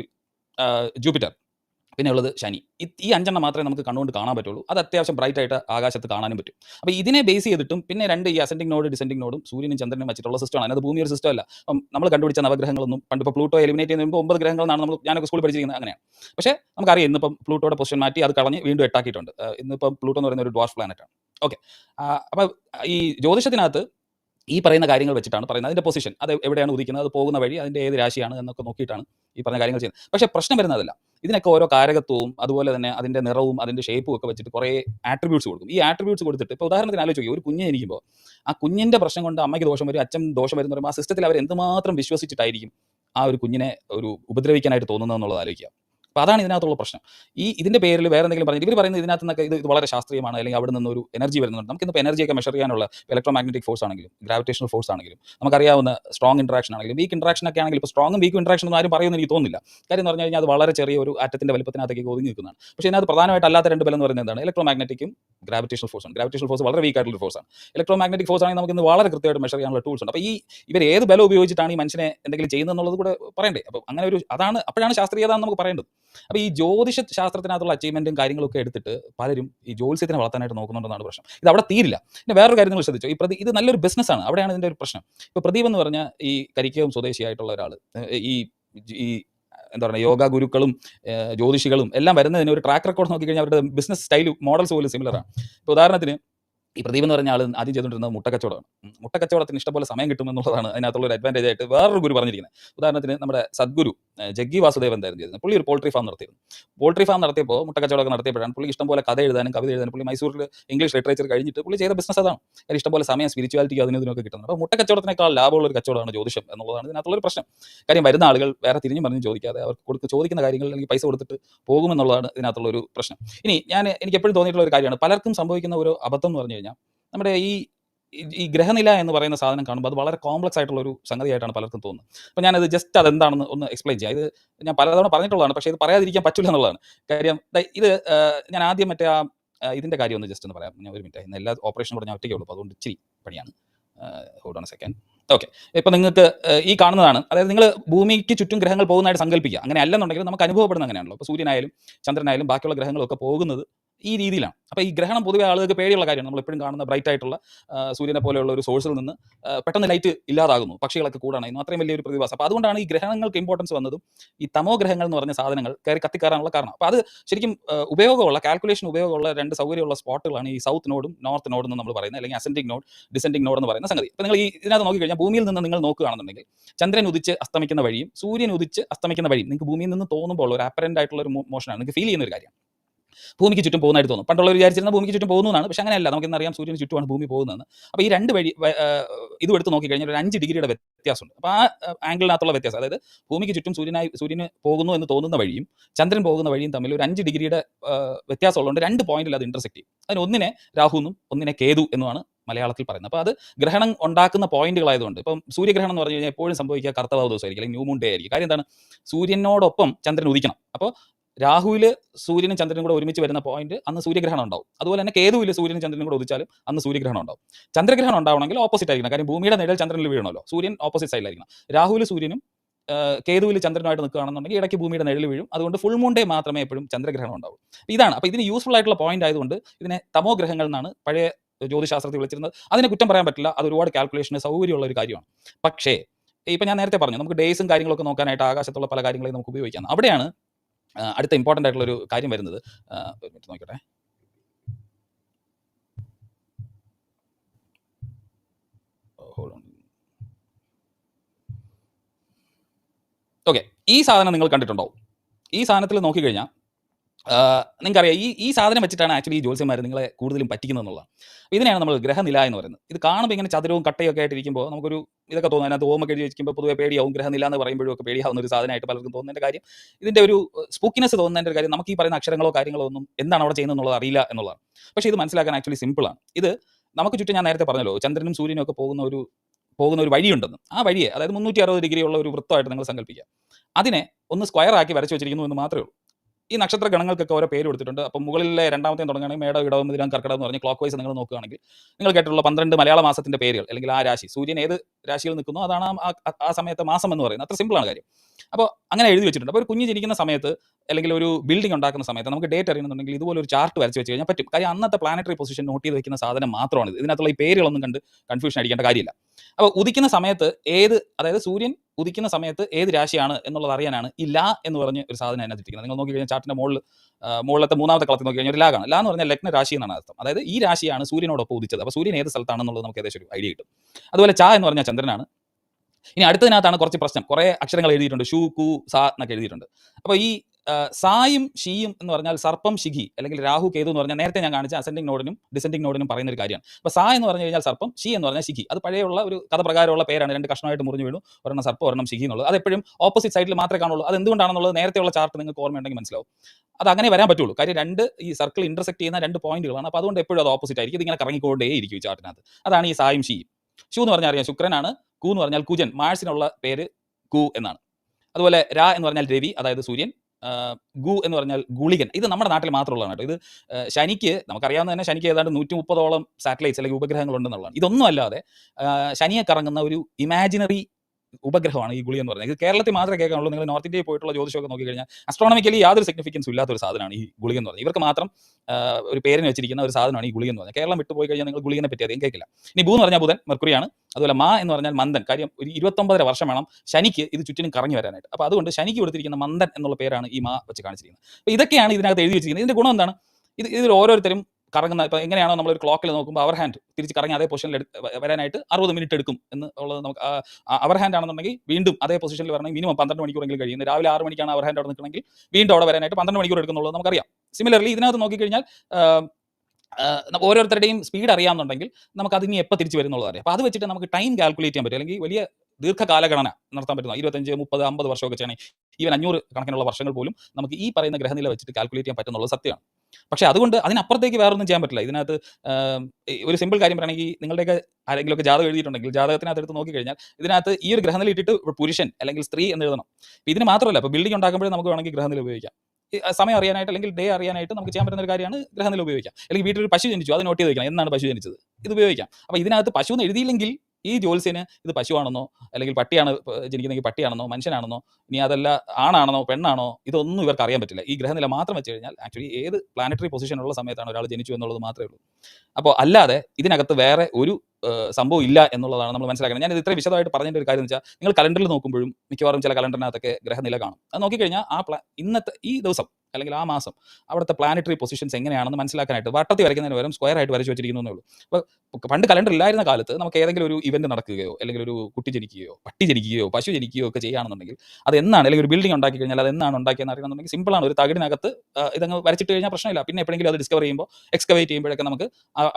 ജൂപ്പിറ്റർ പിന്നെ ഉള്ളത് ശനി. ഈ അഞ്ചെണ്ണം മാത്രമേ നമുക്ക് കണ്ടുകൊണ്ട് കാണാൻ പറ്റുള്ളൂ. അത് അത്യാവശ്യം ബ്രൈറ്റ് ആയിട്ട് ആകാശത്ത് കാണാനും പറ്റും. അപ്പോൾ ഇതിനെ ബേസ് ചെയ്തിട്ടും പിന്നെ രണ്ട് ഈ അസെൻഡിംഗ് നോഡ് ഡിസെൻഡിംഗ് നോഡും സൂര്യനും ചന്ദ്രനും വെച്ചിട്ടുള്ള സിസ്റ്റമാണ് അതിനകത്ത് ഭൂമി ഒരു സിസ്റ്റം അല്ല. അപ്പം നമ്മൾ കണ്ടുപിടിച്ച നവഗ്രഹങ്ങളൊന്നും പണ്ട് ഇപ്പോൾ പ്ലൂട്ടോ എലിമിനേറ്റ് ചെയ്യുമ്പോൾ ഒമ്പത് ഗ്രഹങ്ങളാണ് നമ്മൾ ഞാനൊക്കെ സ്കൂളിൽ പഠിച്ചിരിക്കുന്നത് അങ്ങനെയാണ് പക്ഷേ നമുക്കറിയാം ഇന്നിപ്പം പ്ലൂട്ടോയുടെ പൊസിഷൻ മാറ്റി അത് കളഞ്ഞ് വീണ്ടും എട്ടാക്കിയിട്ടുണ്ട്. ഇന്നിപ്പം പ്ലൂട്ടോ എന്ന് പറയുന്ന ഒരു ഡ്വാർഫ് പ്ലാനറ്റ് ആണ്. ഓക്കെ അപ്പോൾ ഈ ജ്യോതിഷത്തിനകത്ത് ഈ പറയുന്ന കാര്യങ്ങൾ വെച്ചിട്ടാണ് പറയുന്നത്. അതിന്റെ പൊസിഷൻ അത് എവിടെയാണ് ഉദിക്കുന്നത് അത് പോകുന്ന വഴി അതിന്റെ ഏത് രാശിയാണ് എന്നൊക്കെ നോക്കിയിട്ടാണ് ഈ പറഞ്ഞ കാര്യങ്ങൾ ചെയ്യുന്നത്. പക്ഷേ പ്രശ്നം വരുന്നതല്ല. ഇതിനൊക്കെ ഓരോ കാരകത്വവും അതുപോലെ തന്നെ അതിന്റെ നിറവും അതിന്റെ ഷേപ്പും ഒക്കെ വെച്ചിട്ട് കുറേ ആട്രിബ്യൂട്ട്സ് കൊടുക്കും. ഈ ആട്രിബ്യൂട്ട്സ് കൊടുത്തിട്ട് ഇപ്പോൾ ഉദാഹരണത്തിന് ആലോചിക്കുക ഒരു കുഞ്ഞ് ജനിക്കുമ്പോൾ ആ കുഞ്ഞിന്റെ പ്രശ്നം കൊണ്ട് അമ്മയ്ക്ക് ദോഷം വരും അച്ഛൻ ദോഷം വരും പറയുമ്പോൾ ആ സിസ്റ്റത്തിൽ അവർ എന്തുമാത്രം വിശ്വസിച്ചിട്ടായിരിക്കും ആ ഒരു കുഞ്ഞിനെ ഒരു ഉപദ്രവിക്കാനായിട്ട് തോന്നുന്നതെന്നുള്ളത് ആലോചിക്കുക അപ്പോൾ അതാണ് ഇതിനകത്തുള്ള പ്രശ്നം. ഈ ഇതിന്റെ പേരിൽ വേറെ എന്തെങ്കിലും പറഞ്ഞിട്ട് ഇവർ പറയുന്നത് ഇതിനകത്ത് നിന്നൊക്കെ ഇത് വളരെ ശാസ്ത്രീയമാണ് അല്ലെങ്കിൽ അവിടെ നിന്ന് ഒരു എനർജി വരുന്നുണ്ട്. നമുക്ക് ഇന്നിപ്പോൾ എനർജിയൊക്കെ മെഷർ ചെയ്യാനുള്ള ഇലക്ട്രോ മാഗ്നറ്റിക് ഫോഴ്സ് ആണെങ്കിലും ഗ്രാവിറ്റേഷണൽ ഫോഴ്സ് ആണെങ്കിലും നമുക്കറിയാവുന്ന സ്ട്രോങ് ഇൻട്രാക്ഷൻ ആണെങ്കിലും വീക്ക് ഇൻട്രാക്ഷൻ ഒക്കെ ആണെങ്കിലും ഇപ്പോൾ സ്ട്രോങ്ങും വീക്കും ഇൻട്രാക്ഷൻ ഒന്നും ആരും പറയുമെന്ന് എനിക്ക് തോന്നുന്നില്ല. കാര്യം എന്ന് പറഞ്ഞു കഴിഞ്ഞാൽ അത് വളരെ ചെറിയ ഒരു ആറ്റത്തിന്റെ വലുപ്പത്തിനകത്തേക്ക് ഒതുങ്ങി നിൽക്കുന്നതാണ്. പക്ഷേ ഇതിനകത്ത് പ്രധാനമായിട്ട് അല്ലാത്ത രണ്ട് ബലം എന്ന് പറയുന്നത് എന്താണ്? ഇലക്ട്രോ മാഗ്നറ്റിക്കും ഗ്രാവിറ്റേഷണൽ ഫോഴ്സ് ആണ്. ഗ്രാവിറ്റേഷണൽ ഫോഴ്സ് വളരെ വീക്ക് ആയിട്ടുള്ള ആണ്. ഇലക്ട്രോ മാഗ്നറ്റിക് ഫോഴ്സ് ആണെങ്കിൽ നമുക്ക് ഇന്ന് വളരെ കൃത്യമായിട്ട് മെഷർ ചെയ്യാനുള്ള ടൂൾസ് ഉണ്ട്. അപ്പോൾ ഈ ഇവർ ഏത് ബലം ഉപയോഗിച്ചിട്ടാണ് ഈ മനുഷ്യനെ എന്തെങ്കിലും ചെയ്യുന്നത് എന്നുള്ളത് കൂടെ പറയണ്ടേ? അപ്പോൾ അങ്ങനെ ഒരു അതാണ് അപ്പോഴാണ് ശാസ്ത്രീയത എന്ന് നമുക്ക് പറയേണ്ടത്. അപ്പോൾ ഈ ജ്യോതിഷ ശാസ്ത്രത്തിനകത്തുള്ള അച്ചീവ്മെന്റും കാര്യങ്ങളൊക്കെ എടുത്തിട്ട് പലരും ഈ ജ്യോത്സ്യത്തിനെ വളർത്താനായിട്ട് നോക്കുന്നുണ്ടെന്നാണ് പ്രശ്നം. ഇത് അവിടെ തീരില്ല. പിന്നെ വേറൊരു കാര്യം നിങ്ങൾ ശ്രദ്ധിച്ചോ. ഈ പ്രതി ഇത് നല്ലൊരു ബിസിനസ്സാണ് അവിടെയാണ് ഇതിന്റെ ഒരു പ്രശ്നം. ഇപ്പോൾ പ്രദീപ് എന്ന് പറഞ്ഞാൽ ഈ കരിക്കവും സ്വദേശിയായിട്ടുള്ള ഒരാൾ ഈ ഈ എന്താ പറയുക യോഗ ഗുരുക്കളും ജ്യോതിഷികളും എല്ലാം വരുന്നതിന് ഒരു ട്രാക്ക് റെക്കോർഡ് നോക്കിക്കഴിഞ്ഞാൽ അവരുടെ ബിസിനസ് സ്റ്റൈൽ മോഡൽസ് പോലും സിമിലറാണ് ഇപ്പോൾ ഉദാഹരണത്തിന് ഈ പ്രദീപ് എന്ന് പറഞ്ഞ ആൾ ആദ്യം ചെയ്തുകൊണ്ടിരുന്നത് മുട്ടക്കച്ചവടമാണ്. മുട്ടക്കച്ചവടത്തിന് ഇഷ്ടംപോലെ സമയം കിട്ടുമെന്നുള്ളതാണ് അതിനകത്തുള്ള ഒരു അഡ്വാന്റേജ് ആയിട്ട് വേറൊരു ഗുരു പറഞ്ഞിരിക്കുന്നത്. ഉദാഹരണത്തിന് നമ്മുടെ സദ്ഗുരു. ജഗ്ഗി വാസുദേവൻ എന്തായിരുന്നു ചെയ്തത് പുള്ളി ഒരു പോൾട്രി ഫാം നടത്തിയിരുന്നു. പോൾട്രി ഫാം നടത്തിയപ്പോൾ മുട്ടക്കച്ചവടൊക്കെ നടത്തിയപ്പോഴാണ് പുള്ളി ഇഷ്ടംപോലെ കഥ എഴുതാനും കവിത എഴുതാനും പുള്ളി മൈസൂരിൽ ഇംഗ്ലീഷ് ലിറ്ററേച്ചർ കഴിഞ്ഞിട്ട് പുള്ളി ചെയ്ത ബിസിനസ് അതാണ്. കാര്യം ഇഷ്ടംപോലെ സമയം സ്പിരിച്വാലിറ്റി അതിനും ഇതിനൊക്കെ കിട്ടുന്നത് അപ്പോൾ മുട്ടക്കച്ചവടത്തിനേക്കാൾ ലാഭമുള്ള ഒരു കച്ചവടമാണ് ജ്യോതിഷം എന്നുള്ളതാണ് ഇതിനകത്തുള്ള ഒരു പ്രശ്നം. കാര്യം വരുന്ന ആളുകൾ വേറെ തിരിഞ്ഞു പറഞ്ഞു ചോദിക്കാതെ അവർക്ക് കൊടുത്ത് ചോദിക്കുന്ന കാര്യങ്ങൾ അല്ലെങ്കിൽ പൈസ കൊടുത്തിട്ട് പോകുമെന്നുള്ളതാണ് ഇതിനകത്തുള്ള ഒരു പ്രശ്നം. ഇനി ഞാൻ എനിക്ക് എപ്പോഴും തോന്നിയിട്ടുള്ള ഒരു കാര്യമാണ്. പലർക്കും സംഭവിക്കുന്ന ഒരു അബദ്ധം എന്ന് പറഞ്ഞു കഴിഞ്ഞാൽ നമ്മുടെ ഈ ഈ- ഗ്രഹനില എന്ന് പറയുന്ന സാധനം കാണുമ്പോൾ അത് വളരെ കോംപ്ലക്സ് ആയിട്ടുള്ള ഒരു സംഗതിയായിട്ടാണ് പലർക്കും തോന്നുന്നത്. അപ്പോൾ ഞാനത് ജസ്റ്റ് അതെന്താണെന്ന് ഒന്ന് എക്സ്പ്ലെയിൻ ചെയ്യാം. ഇത് ഞാൻ പലതവണ പറഞ്ഞിട്ടുള്ളതാണ് പക്ഷേ ഇത് പറയാതിരിക്കാൻ പറ്റില്ല എന്നുള്ളതാണ്. കാര്യം ഇത് ഞാൻ ആദ്യം മറ്റേ ആ ഇതിന്റെ കാര്യം ഒന്ന് ജസ്റ്റ് ഒന്ന് പറയാം. ഞാൻ ഒരു മിനിറ്റ് എല്ലാ ഓപ്പറേഷനും കൂടെ ഞാൻ ഒറ്റയ്ക്കേ ഉള്ളൂ അതുകൊണ്ട് ഇച്ചിരി പണിയാണ്. ഹോൾഡ് ഓൺ സെക്കൻഡ് ഓക്കെ ഇപ്പം നിങ്ങൾക്ക് ഈ കാണുന്നതാണ് അതായത് നിങ്ങൾ ഭൂമിക്ക് ചുറ്റും ഗ്രഹങ്ങൾ പോകുന്നതായിട്ട് സങ്കല്പിക്കുക. അങ്ങനെ അല്ലെന്നുണ്ടെങ്കിൽ നമുക്ക് അനുഭവപ്പെടുന്ന അങ്ങനെയാണല്ലോ. അപ്പോൾ സൂര്യനായാലും ചന്ദ്രനായാലും ബാക്കിയുള്ള ഗ്രഹങ്ങളൊക്കെ പോകുന്നത് ഈ രീതിയിലാണ്. അപ്പോൾ ഈ ഗ്രഹണം പൊതുവെ ആളുകൾക്ക് പേടിയുള്ള കാര്യമാണ്. നമ്മൾ എപ്പോഴും കാണുന്ന ബ്രൈറ്റ് ആയിട്ടുള്ള സൂര്യനെ പോലെയുള്ള ഒരു സോഴ്സിൽ നിന്ന് പെട്ടെന്ന് ലൈറ്റ് ഇല്ലാതാകുന്നു. പക്ഷികളൊക്കെ കൂടാണ്. അത്രയും വലിയൊരു പ്രതിഭാസം. അപ്പോൾ അതുകൊണ്ടാണ് ഈ ഗ്രഹണങ്ങൾക്ക് ഇമ്പോർട്ടൻസ് വന്നതും ഈ തമോ ഗ്രഹങ്ങൾ എന്ന് പറഞ്ഞ സാധനങ്ങൾ കയറി കത്തിക്കാറാനുള്ള കാരണം. അപ്പോൾ അത് ശരിക്കും ഉപയോഗമുള്ള കാൽക്കുലേഷൻ ഉപയോഗമുള്ള രണ്ട് സൗകര്യമുള്ള സ്പോട്ടുകളാണ് ഈ സൗത്ത് നോഡും നോർത്ത് നോഡും എന്ന് നമ്മൾ പറയുന്നത്. അല്ലെങ്കിൽ അസെൻഡിങ് നോഡ് ഡിസെൻഡിങ് നോഡ് എന്ന് പറയുന്ന സംഗതി. അപ്പോൾ നിങ്ങൾ ഈ ഇതിനകത്ത് നോക്കിക്കഴിഞ്ഞാൽ ഭൂമിയിൽ നിന്ന് നിങ്ങൾ നോക്കുകയാണെന്നുണ്ടെങ്കിൽ ചന്ദ്രൻ ഉദിച്ച് അസ്തമിക്കുന്ന വഴിയും സൂര്യൻ ഉദിച്ച് അസ്തമിക്കുന്ന വഴിയും നിങ്ങൾക്ക് ഭൂമിയിൽ നിന്ന് തോന്നുമ്പോൾ ഒരു അപ്പറന്റ് ആയിട്ടുള്ള ഒരു മോഷനാണ് നിങ്ങൾക്ക് ഫീൽ ചെയ്യുന്ന ഒരു കാര്യം ഭൂമിക്ക് ചുറ്റും പോകുന്നതായിട്ട് തോന്നും. പണ്ടുള്ളവർ വിചാരിച്ചിരുന്ന ഭൂമിക്ക് ചുറ്റും പോകുന്നതാണ് പക്ഷേ അങ്ങനെയല്ല. നമുക്ക് അറിയാം സൂര്യന് ചുറ്റുമാണ് ഭൂമി പോകുന്നതെന്ന്. അപ്പോൾ ഈ രണ്ട് വഴി ഇതും എടുത്ത് നോക്കിക്കഴിഞ്ഞാൽ ഒരു അഞ്ച് ഡിഗ്രിയുടെ വ്യത്യാസമുണ്ട്. അപ്പോൾ ആ ആംഗിളിനകത്തുള്ള വ്യത്യാസം അതായത് ഭൂമിക്ക് ചുറ്റും സൂര്യനായി സൂര്യന് പോകുന്നു എന്ന് തോന്നുന്ന വഴിയും ചന്ദ്രൻ പോകുന്ന വഴിയും തമ്മിൽ ഒരു അഞ്ച് ഡിഗ്രിയുടെ വ്യത്യാസം വ്യത്യാസമുള്ളതുകൊണ്ട് രണ്ട് പോയിന്റിൽ അത് ഇന്റർസെക്ട് ചെയ്യും. അതിന് ഒന്നിനെ രാഹു എന്നും ഒന്നിനെ കേതു എന്നുമാണ് മലയാളത്തിൽ പറയുന്നത്. അപ്പോൾ അത് ഗ്രഹണം ഉണ്ടാക്കുന്ന പോയിന്റുകളായതുകൊണ്ട് ഇപ്പം സൂര്യഗ്രഹണം എന്ന് പറഞ്ഞു കഴിഞ്ഞാൽ എപ്പോഴും സംഭവിക്കുക കർത്തവാവ് ദിവസമായിരിക്കും അല്ലെങ്കിൽ ന്യൂ മൂൺ ഡേ ആയിരിക്കും. കാര്യം എന്താണ്? സൂര്യനോടൊപ്പം ചന്ദ്രൻ ഉദിക്കണം. അപ്പോൾ രാഹുവിൽ സൂര്യനും ചന്ദ്രനും കൂടെ ഒരുമിച്ച് വരുന്ന പോയിന്റ് അന്ന് സൂര്യഗ്രഹണം ഉണ്ടാവും. അതുപോലെ തന്നെ കേതുവിൽ സൂര്യനും ചന്ദ്രനും കൂടെ ഉദിച്ചാലും അന്ന് സൂര്യഗ്രഹണം ഉണ്ടാവും. ചന്ദ്രഗ്രഹണം ഉണ്ടാവണമെങ്കിൽ ഓപ്പോസിറ്റ് ആയിരിക്കണം. കാര്യം ഭൂമിയുടെ നിഴൽ ചന്ദ്രനിൽ വീഴണമല്ലോ. സൂര്യൻ ഓപ്പോസിറ്റ് സൈഡിലായിരിക്കണം രാഹുവിൽ സൂര്യനും കേതുവിൽ ചന്ദ്രനുമായിട്ട് നിൽക്കുകയാണെന്നുണ്ടെങ്കിൽ ഇടയ്ക്ക് ഭൂമിയുടെ നിഴൽ വീഴും. അതുകൊണ്ട് ഫുൾ മൂണ്ടേ മാത്രമേ എപ്പോഴും ചന്ദ്രഗ്രഹണം ഉണ്ടാവൂ. ഇതാണ്. അപ്പോൾ ഇതിന് യൂസ്ഫുൾ ആയിട്ടുള്ള പോയിന്റ് ആയതുകൊണ്ട് ഇതിനെ തമോ ഗ്രഹങ്ങൾ എന്നാണ് പഴയ ജ്യോതിശാസ്ത്രത്തിൽ വിളിച്ചിരുന്നത്. അതിനെ കുറ്റം പറയാൻ പറ്റില്ല. അത് ഒരുപാട് കാൽക്കുലേഷന് സൗകര്യമുള്ള ഒരു കാര്യമാണ്. പക്ഷേ ഇപ്പം ഞാൻ നേരത്തെ പറഞ്ഞു നമുക്ക് ഡേയ്സും കാര്യങ്ങളൊക്കെ നോക്കാനായിട്ട് ആകാശത്തുള്ള പല കാര്യങ്ങളെയും നമുക്ക് ഉപയോഗിക്കാം. അവിടെയാണ് അടുത്ത ഇമ്പോർട്ടന്റ് ആയിട്ടുള്ള ഒരു കാര്യം വരുന്നത് നോക്കട്ടെ. ഓക്കെ ഈ സാധനം നിങ്ങൾ കണ്ടിട്ടുണ്ടാവും ഈ സാധനത്തിൽ നോക്കിക്കഴിഞ്ഞാൽ നിങ്ങൾക്കറിയാം ഈ ഈ സാധനം വെച്ചിട്ടാണ് ആക്ച്വലി ഈ ജ്യോത്സ്യന്മാർ നിങ്ങളെ കൂടുതലും പറ്റിക്കുന്നത് എന്നുള്ളതാണ് ഇതിനെയാണ് നമ്മൾ ഗ്രഹനില എന്ന് പറയുന്നത്. ഇത് കാണുമ്പോൾ ഇങ്ങനെ ചതുരവും കട്ടയും ഒക്കെ ആയിട്ടിരിക്കുമ്പോൾ നമുക്കൊരു ഇതൊക്കെ തോന്നും. അതിനകത്ത് ഓമൊക്കെ എഴുതി വെക്കുമ്പോൾ പൊതുവെ പേടിയാവും. ഗ്രഹനില എന്ന് പറയുമ്പോഴും ഒക്കെ പേടിയാവുന്ന ഒരു സാധനമായിട്ട് പലർക്കും തോന്നുന്നതിന്റെ കാര്യം. ഇതിന്റെ ഒരു സ്പൂക്കിനെസ് തോന്നുന്നതിന്റെ കാര്യം. നമുക്ക് ഈ പറയുന്ന അക്ഷരങ്ങളോ കാര്യങ്ങളോ ഒന്നും എന്താണ് അവിടെ ചെയ്യുന്നത് എന്നുള്ളത് അറിയില്ല എന്നുള്ളതാണ്. പക്ഷേ ഇത് മനസ്സിലാക്കാൻ ആക്ച്വലി സിമ്പിളാണ് ഇത് നമുക്ക് ചുറ്റും ഞാൻ നേരത്തെ പറഞ്ഞല്ലോ ചന്ദ്രനും സൂര്യനും ഒക്കെ പോകുന്ന ഒരു പോകുന്ന ഒരു വഴിയുണ്ടെന്ന്. ആ വഴിയെ അതായത് മുന്നൂറ്റി അറുപത് ഡിഗ്രി ഉള്ള ഒരു വൃത്തമായിട്ട് നിങ്ങൾ സങ്കല്പിക്കുക. അതിനെ ഒന്ന് സ്ക്വയർ ആക്കി വരച്ചു വെച്ചിരിക്കുന്നു എന്ന് മാത്രമേ ഉള്ളൂ. ഈ നക്ഷത്ര ഗണങ്ങൾക്കൊക്കെ ഓരോ പേര് കൊടുത്തിട്ടുണ്ട്. അപ്പോൾ മുകളിലെ രണ്ടാമത്തെ തുടങ്ങുകയാണെങ്കിൽ മേടം ഇടവം മിഥുനം കർക്കിടകം എന്ന് പറഞ്ഞ് ക്ലോക്ക് വൈസ് നിങ്ങൾ നോക്കുകയാണെങ്കിൽ നിങ്ങൾ കേട്ടിട്ടുള്ള പന്ത്രണ്ട് മലയാള മാസത്തിന്റെ പേരുകൾ അല്ലെങ്കിൽ ആ രാശി സൂര്യൻ ഏത് രാശിയിൽ നിൽക്കുന്നു അതാണ് ആ- സമയത്തെ മാസം എന്ന് പറയുന്നത്. അത്ര സിമ്പിളാണ് കാര്യം. അപ്പോൾ അങ്ങനെ എഴുതി വെച്ചിട്ടുണ്ട്. അപ്പോൾ ഒരു കുഞ്ഞ് ജനിക്കുന്ന സമയത്ത് അല്ലെങ്കിൽ ഒരു ബിൽഡിംഗ് ഉണ്ടാക്കുന്ന സമയത്ത് നമുക്ക് ഡേറ്റ് അറിയണമെന്നുണ്ടെങ്കിൽ ഇതുപോലെ ഒരു ചാർട്ട് വരച്ച് വെച്ച് കഴിഞ്ഞാൽ പറ്റും. കാര്യം അന്നത്തെ പ്ലാനറ്ററി പൊസിഷൻ നോട്ട് ചെയ്ത് വെക്കുന്ന സാധനം മാത്രമാണ് ഇത് ഇതിനകത്തുള്ള ഈ പേരുകളൊന്നും കണ്ട് കൺഫ്യൂഷൻ അടിക്കേണ്ട കാര്യമില്ല. അപ്പോൾ ഉദിക്കുന്ന സമയത്ത് ഏത് അതായത് സൂര്യൻ ഉദിക്കുന്ന സമയത്ത് ഏത് രാശിയാണ് എന്നുള്ളത് അറിയാനാണ് ഈ ലാ എന്ന് പറഞ്ഞ ഒരു സാധനം അതിനകത്ത് ഇരിക്കുന്നത് നിങ്ങൾ നോക്കി കഴിഞ്ഞാൽ ചാർട്ടിന്റെ മുകളിൽ മുകളിലത്തെ മൂന്നാമത്തെ കളത്തിൽ നോക്കി കഴിഞ്ഞാൽ ഒരു ലാഗാണ്. ലാ എന്ന് പറഞ്ഞാൽ ലഗ്ന രാശി എന്നാണ് അർത്ഥം. അതായത് ഈ രാശിയാണ് സൂര്യനോടൊപ്പം ഉദിച്ചത്. അപ്പോൾ സൂര്യൻ ഏത് സ്ഥലത്താണെന്നുള്ളത് നമുക്ക് ഏകദേശം ഒരു ഐഡിയ കിട്ടും. അതുപോലെ ചാ എന്ന് പറഞ്ഞാൽ ചന്ദ്രനാണ്. ഇനി അടുത്തതിനകത്താണ് കുറച്ച് പ്രശ്നം. കുറേ അക്ഷരങ്ങൾ എഴുതിയിട്ടുണ്ട്. ഷൂ കു സ എന്നൊക്കെ എഴുതിയിട്ടുണ്ട്. അപ്പോൾ ഈ സായും ഷീയും എന്ന് പറഞ്ഞാൽ സർപ്പം ശിഖി അല്ലെങ്കിൽ രാഹു കേതു എന്ന് പറഞ്ഞാൽ നേരത്തെ ഞാൻ കാണിച്ച അസെൻഡിങ് നോഡിനും ഡിസെൻഡിങ് നോഡിനും പറയുന്ന ഒരു കാര്യമാണ്. അപ്പോൾ സായ എന്ന് പറഞ്ഞു കഴിഞ്ഞാൽ സർപ്പം ഷീ എന്ന് പറഞ്ഞാൽ ശിഖി അത് പഴയുള്ള ഒരു കഥ പ്രകാരമുള്ള പേരാണ്. രണ്ട് കഷ്ണമായിട്ട് മുറിഞ്ഞു വീണു. ഒരെണ്ണം സർപ്പം ഒരെണ്ണം ശിഖി എന്നുള്ളത്. അത് എപ്പോഴും ഓപ്പോസിറ്റ് സൈഡിൽ മാത്രമേ കാണുള്ളൂ. അത് എന്തുകൊണ്ടാണെന്നുള്ളത് നേരത്തെയുള്ള ചാർട്ട് നിങ്ങൾക്ക് ഓർമ്മയുണ്ടെങ്കിൽ മനസ്സിലാവും. അത് അങ്ങനെ വരാൻ പറ്റുള്ളൂ. കാര്യം രണ്ട് ഈ സർക്കിൾ ഇന്റർസെക്ട് ചെയ്യുന്ന രണ്ട് പോയിന്റുകളാണ് അപ്പോൾ അതുകൊണ്ട് എപ്പോഴും അത് ഓപ്പോസിറ്റ് ആയിരിക്കും. ഇതിങ്ങനെ കറങ്ങിക്കൊണ്ടേ ഇരിക്കും ഈ ചാർട്ടിനകത്ത് അതാണ് ഈ സായും ഷീയും. ഷൂ എന്ന് പറഞ്ഞാൽ അറിയാം. ശുക്രനാണ്. കൂ എന്ന് പറഞ്ഞാൽ കുജൻ. മാഴ്സിനുള്ള പേര് കൂ എന്നാണ്. അതുപോലെ രാ എന്ന് പറഞ്ഞാൽ രവി അതായത് സൂര്യൻ. ഗു എന്ന് പറഞ്ഞാൽ ഗുളികൻ. ഇത് നമ്മുടെ നാട്ടിൽ മാത്രമുള്ളതാണ് കേട്ടോ. ഇത് ശനിക്ക് നമുക്കറിയാവുന്ന തന്നെ ശനിക്ക് ഏതാണ്ട് നൂറ്റി മുപ്പതോളം സാറ്റലൈറ്റ്സ് അല്ലെങ്കിൽ ഉപഗ്രഹങ്ങൾ ഉണ്ടെന്നുള്ളതാണ് ഇതൊന്നും അല്ലാതെ ശനിയെ കറങ്ങുന്ന ഒരു ഇമാജിനറി ഉപഗ്രഹമാണ് ഈ ഗുളി എന്ന് പറയുന്നത്. ഇത് കേരളത്തിൽ മാത്രമേ കേൾക്കാനുള്ളൂ. നിങ്ങൾ നോർത്ത് ഇന്ത്യയിൽ പോയിട്ടുള്ള ജ്യോതിഷമൊക്കെ നോക്കിക്കഴിഞ്ഞാൽ അസ്ട്രോണമിക്കലി യാതൊരു സിഗ്നിഫിക്കൻസും ഇല്ലാത്ത ഒരു സാധനമാണ് ഈ ഗുളി എന്ന് പറയുന്നത്. ഇവർക്ക് മാത്രം ഒരു പേരിന് വെച്ചിരിക്കുന്ന ഒരു സാധനമാണ് ഈ ഗുളി എന്ന് പറയുന്നത്. കേരളം വിട്ടു പോയി കഴിഞ്ഞാൽ നിങ്ങൾ ഗുളിയെ പറ്റി അധികം കേൾക്കില്ല. ഇനി ഭൂ എന്ന് പറഞ്ഞാൽ ബുധൻ മെർക്കുറിയാണ്. അതുപോലെ മാ എന്ന് പറഞ്ഞാൽ മന്ദൻ. കാര്യം ഒരു ഇരുപത്തൊമ്പതര വർഷം വേണം ശനിക്ക് ഇത് ചുറ്റിനും കറങ്ങി വരാനായിട്ട്. അപ്പോൾ അതുകൊണ്ട് ശനിക്ക് കൊടുത്തിരിക്കുന്ന മന്ദൻ എന്നുള്ള പേരാണ് ഈ മാ വെച്ച് കാണിച്ചിരിക്കുന്നത്. അപ്പോൾ ഇതൊക്കെയാണ് ഇതിനകത്ത് എഴുതി വെച്ചിരിക്കുന്നത്. ഇതിന്റെ ഗുണം എന്താണ്? ഇത് ഇതിൽ ഓരോരുത്തരും കറങ്ങുന്ന ഇപ്പോൾ എങ്ങനെയാണോ നമ്മൾ ഒരു ക്ലോക്കിൽ നോക്കുമ്പോൾ അവർ ഹാൻഡ് തിരിച്ച് കറങ്ങി അതേ പൊസിഷനിൽ വരാനായിട്ട് അറുപത് മിനിറ്റ് എടുക്കും എന്ന് ഉള്ളത് നമുക്ക് അവർ ഹാൻഡ് ആണെന്നുണ്ടെങ്കിൽ വീണ്ടും അതേ പൊസിഷനിൽ വരണമെങ്കിൽ മിനിമം പന്ത്രണ്ട് മണിക്കൂറെങ്കിലും കഴിയും. രാവിലെ ആറ് മണിക്കാണ് അവർ ഹാൻഡ് അവിടെ നിൽക്കണമെങ്കിൽ വീണ്ടും അവിടെ വരാനായിട്ട് പന്ത്രണ്ട് മണിക്കൂർ എടുക്കുന്നുള്ളത് നമുക്കറിയാം. സിമിലർലി ഇതിനകത്ത് നോക്കിക്കഴിഞ്ഞാൽ ഓരോരുത്തരുടെയും സ്പീഡ് അറിയാമെന്നുണ്ടെങ്കിൽ നമുക്ക് അതിനി എപ്പോൾ തിരിച്ച് വരുന്നുള്ളത് അറിയാം. അപ്പോൾ അത് വെച്ചിട്ട് നമുക്ക് ടൈം കാൽക്കുലേറ്റ് ചെയ്യാൻ പറ്റും. അല്ലെങ്കിൽ വലിയ ദീർഘകാലഘടന നടത്താൻ പറ്റുന്ന ഇരുപത്തഞ്ച് മുപ്പത് അമ്പത് വർഷമൊക്കെ ചെയ്യണമെങ്കിൽ ഈവൻ അഞ്ഞൂറ് കണക്കിനുള്ള വർഷങ്ങൾ പോലും നമുക്ക് ഈ പറയുന്ന ഗ്രഹനില വെച്ചിട്ട് കാൽക്കുലേറ്റ് ചെയ്യാൻ പറ്റുന്നുള്ളത് സത്യമാണ്. പക്ഷേ അതുകൊണ്ട് അതിനപ്പുറത്തേക്ക് വേറൊന്നും ചെയ്യാൻ പറ്റില്ല. ഇതിനകത്ത് ഒരു സിമ്പിൾ കാര്യം പറയുകയാണെങ്കിൽ നിങ്ങളുടെയൊക്കെ ആരെങ്കിലുമൊക്കെ ജാതകം എഴുതിയിട്ടുണ്ടെങ്കിൽ ജാതകത്തിനകത്ത് എടുത്ത് നോക്കിക്കഴിഞ്ഞാൽ ഇതിനകത്ത് ഈ ഒരു ഗ്രഹനില ഇട്ടിട്ട് പുരുഷൻ അല്ലെങ്കിൽ സ്ത്രീ എന്ന് എഴുതണം. ഇതിന് മാത്രമല്ല ഇപ്പോൾ ബിൽഡിംഗ് ഉണ്ടാക്കുമ്പോഴേ നമുക്ക് വേണമെങ്കിൽ ഗ്രഹനില ഉപയോഗിക്കാം. സമയം അറിയാനായിട്ട് അല്ലെങ്കിൽ ഡേ അറിയാനായിട്ട് നമുക്ക് ചെയ്യാൻ പറ്റുന്ന ഒരു കാര്യമാണ് ഗ്രഹനില ഉപയോഗിക്കാം. അല്ലെങ്കിൽ വീട്ടിൽ ഒരു പശു ജനിച്ചു അത് നോട്ട് ചെയ്ത് വെക്കണം. എന്നാണ് പശു ജനിച്ചത്? ഇത് ഉപയോഗിക്കാം. അപ്പോൾ ഇതിനകത്ത് പശു എന്ന് എഴുതിയില്ലെങ്കിൽ ഈ ജ്യോത്സ്യന് ഇത് പശുവാണെന്നോ അല്ലെങ്കിൽ പട്ടിയാണ് ജനിക്കുന്നെങ്കിൽ പട്ടിയാണെന്നോ മനുഷ്യനാണെന്നോ ഇനി അതല്ല ആണാണെന്നോ പെണ്ണാണോ ഇതൊന്നും ഇവർക്ക് അറിയാൻ പറ്റില്ല. ഈ ഗ്രഹനില മാത്രം വെച്ച് കഴിഞ്ഞാൽ ആക്ച്വലി ഏത് പ്ലാനറ്ററി പൊസിഷനുള്ള സമയത്താണ് ഒരാൾ ജനിച്ചു എന്നുള്ളത് മാത്രമേ ഉള്ളൂ. അപ്പോൾ അല്ലാതെ ഇതിനകത്ത് വേറെ ഒരു സംഭവം ഇല്ല എന്നുള്ളതാണ് നമ്മൾ മനസ്സിലാക്കുന്നത് ഞാൻ ഇത് ഇത്രയും വിശദമായിട്ട് പറഞ്ഞതിന്റെ ഒരു കാര്യം എന്ന് വെച്ചാൽ നിങ്ങൾ കലണ്ടറിൽ നോക്കുമ്പോഴും മിക്കവാറും ചില കലണ്ടറിനകത്തൊക്കെ ഗ്രഹനില കാണും. അത് നോക്കിക്കഴിഞ്ഞാൽ ആ പ്ലാ ഇന്നത്തെ ഈ ദിവസം അല്ലെങ്കിൽ ആ മാസം അവിടുത്തെ പ്ലാനറ്ററി പൊസിഷൻസ് എങ്ങനെയാണെന്ന് മനസ്സിലാക്കാനായിട്ട് വട്ടത്തി വരയ്ക്കുന്നതിന് പകരം സ്ക്വയർ ആയിട്ട് വരച്ച് വെച്ചിരിക്കുന്നേ ഉള്ളൂ. അപ്പോൾ പണ്ട് കലണ്ടർ ഇല്ലായിരുന്ന കാലത്ത് നമുക്ക് ഏതെങ്കിലും ഒരു ഇവന്റ് നടക്കുകയോ അല്ലെങ്കിൽ ഒരു കുട്ടി ജനിക്കുകയോ പട്ടി ജനിക്കുകയോ പശു ജനിക്കുകയോ ഒക്കെ ചെയ്യുകയാണെന്നുണ്ടെങ്കിൽ അത് എന്നാണ് അല്ലെങ്കിൽ ഒരു ബിൽഡിംഗ് ഉണ്ടാക്കി കഴിഞ്ഞാൽ അത് എന്നാണ് ഉണ്ടാക്കിയെന്ന് അറിയണമെന്നുണ്ടെങ്കിൽ സിമ്പിളാണ് ഒരു തകിടിനകത്ത് ഇതങ്ങ് വരച്ചിട്ട് കഴിഞ്ഞാൽ പ്രശ്നമില്ല. പിന്നെ എപ്പോഴെങ്കിലും അത് ഡിസ്കവർ ചെയ്യുമ്പോൾ എക്സ്കവേറ്റ് ചെയ്യുമ്പോഴൊക്കെ നമുക്ക്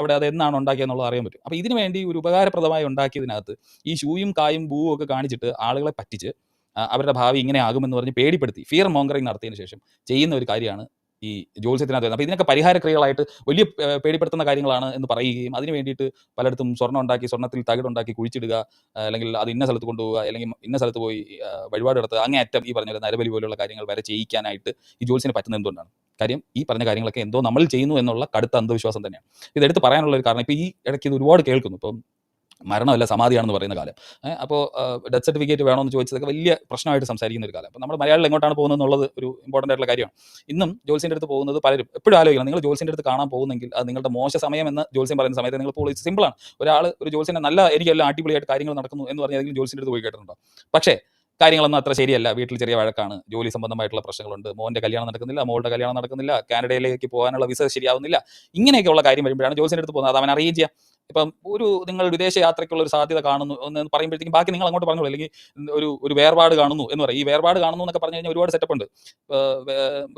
അവിടെ അത് എന്നാണ് ഉണ്ടാക്കിയെന്നുള്ളത് അറിയാൻ പറ്റും. അപ്പോൾ ഇതിനു വേണ്ടി ഒരു ഉപകാരപ്രദമായി ഉണ്ടാക്കിയതിനകത്ത് ഈ ഷൂയും കായും ബൂവും ഒക്കെ കാണിച്ചിട്ട് ആളുകളെ പറ്റിച്ച് അവരുടെ ഭാവി ഇങ്ങനെ ആകുമെന്ന് പറഞ്ഞ് പേടിപ്പെടുത്തി ഫിയർ മോങ്കറിങ് നടത്തിയതിന് ശേഷം ചെയ്യുന്ന ഒരു കാര്യമാണ് ഈ ജോത്സ്യത്തിനകത്ത് വരുന്നത്. അപ്പോൾ ഇതിനൊക്കെ പരിഹാര ക്രിയകളായിട്ട് വലിയ പേടിപ്പെടുത്തുന്ന കാര്യങ്ങളാണ് എന്ന് പറയുകയും അതിന് വേണ്ടിയിട്ട് പലയിടത്തും സ്വർണം ഉണ്ടാക്കി സ്വർണത്തിൽ തകിടുണ്ടാക്കി കുഴിച്ചിടുക അല്ലെങ്കിൽ അത് ഇന്ന സ്ഥലത്ത് കൊണ്ടുപോകുക അല്ലെങ്കിൽ ഇന്ന സ്ഥലത്ത് പോയി വഴിപാട് നടത്തുക അങ്ങേ അറ്റം ഈ പറഞ്ഞ നരബലി പോലുള്ള കാര്യങ്ങൾ വരെ ചെയ്യിക്കാനായിട്ട് ഈ ജോത്സ്യന് പറ്റുന്ന എന്തുകൊണ്ടാണ്? കാര്യം ഈ പറഞ്ഞ കാര്യങ്ങളൊക്കെ എന്തോ നമ്മൾ ചെയ്യുന്നു എന്നുള്ള കടുത്ത അന്ധവിശ്വാസം തന്നെയാണ്. ഇതെടുത്ത് പറയാനുള്ള ഒരു കാരണം ഇപ്പോൾ ഈ ഇടയ്ക്ക് ഇത് ഒരുപാട് കേൾക്കുന്നു. ഇപ്പം മരണമല്ല സമാധിയാണെന്ന് പറയുന്ന കാലം. അപ്പോൾ ഡെത്ത് സർട്ടിഫിക്കറ്റ് വേണമെന്ന് ചോദിച്ചതൊക്കെ വലിയ പ്രശ്നമായിട്ട് സംസാരിക്കുന്ന ഒരു കാലം. അപ്പോൾ നമ്മുടെ മലയാളികൾ എങ്ങോട്ടാണ് പോകുന്നത് എന്നുള്ളത് ഒരു ഇമ്പോർട്ടന്റ് ആയിട്ടുള്ള കാര്യമാണ്. ഇന്നും ജോൽസിന്റെ അടുത്ത് പോകുന്നത് പലരും എപ്പോഴും ആലോചിക്കണം. നിങ്ങൾ ജോൽസിന്റെ അടുത്ത് കാണാൻ പോകുന്നെങ്കിൽ അത് നിങ്ങളുടെ മോശ സമയം എന്ന് ജോൽസ്യം പറയുന്ന സമയത്ത് നിങ്ങൾ പോയി സിമ്പിളാണ് ഒരാൾ ഒരു ജോൽസിന്റെ നല്ല എനിക്കെല്ലാം അടിപൊളിയായിട്ട് കാര്യങ്ങൾ നടക്കുന്നു എന്ന് പറഞ്ഞാൽ ജോൽസിന്റെ അടുത്ത് പോയി കേട്ടിട്ടുണ്ടോ? പക്ഷേ കാര്യങ്ങളൊന്നും അത്ര ശരിയല്ല. വീട്ടിൽ ചെറിയ വഴക്കാണ്. ജോലി സംബന്ധമായിട്ടുള്ള പ്രശ്നങ്ങളുണ്ട്. മോന്റെ കല്യാണം നടക്കുന്നില്ല മോളുടെ കല്യാണം നടക്കുന്നില്ല കാനഡയിലേക്ക് പോകാനുള്ള വിസ ശരിയാവുന്നില്ല. ഇങ്ങനെയൊക്കെയുള്ള കാര്യം വരുമ്പോഴാണ് ജോസിന്റെ അടുത്ത് പോകുന്നത്. അത് അവൻ അറിയിക്കുക ഇപ്പം ഒരു നിങ്ങൾ വിദേശ യാത്രയ്ക്കുള്ള ഒരു സാധ്യത കാണുന്നു എന്ന് പറയുമ്പോഴത്തേക്കും ബാക്കി നിങ്ങൾ അങ്ങോട്ട് പറഞ്ഞോളൂ. അല്ലെങ്കിൽ ഒരു ഒരു വേർപാട് കാണുന്നു എന്ന് പറയും. ഈ വേർപാട് കാണുന്നു എന്നൊക്കെ പറഞ്ഞു കഴിഞ്ഞാൽ ഒരുപാട് സെറ്റപ്പ് ഉണ്ട്.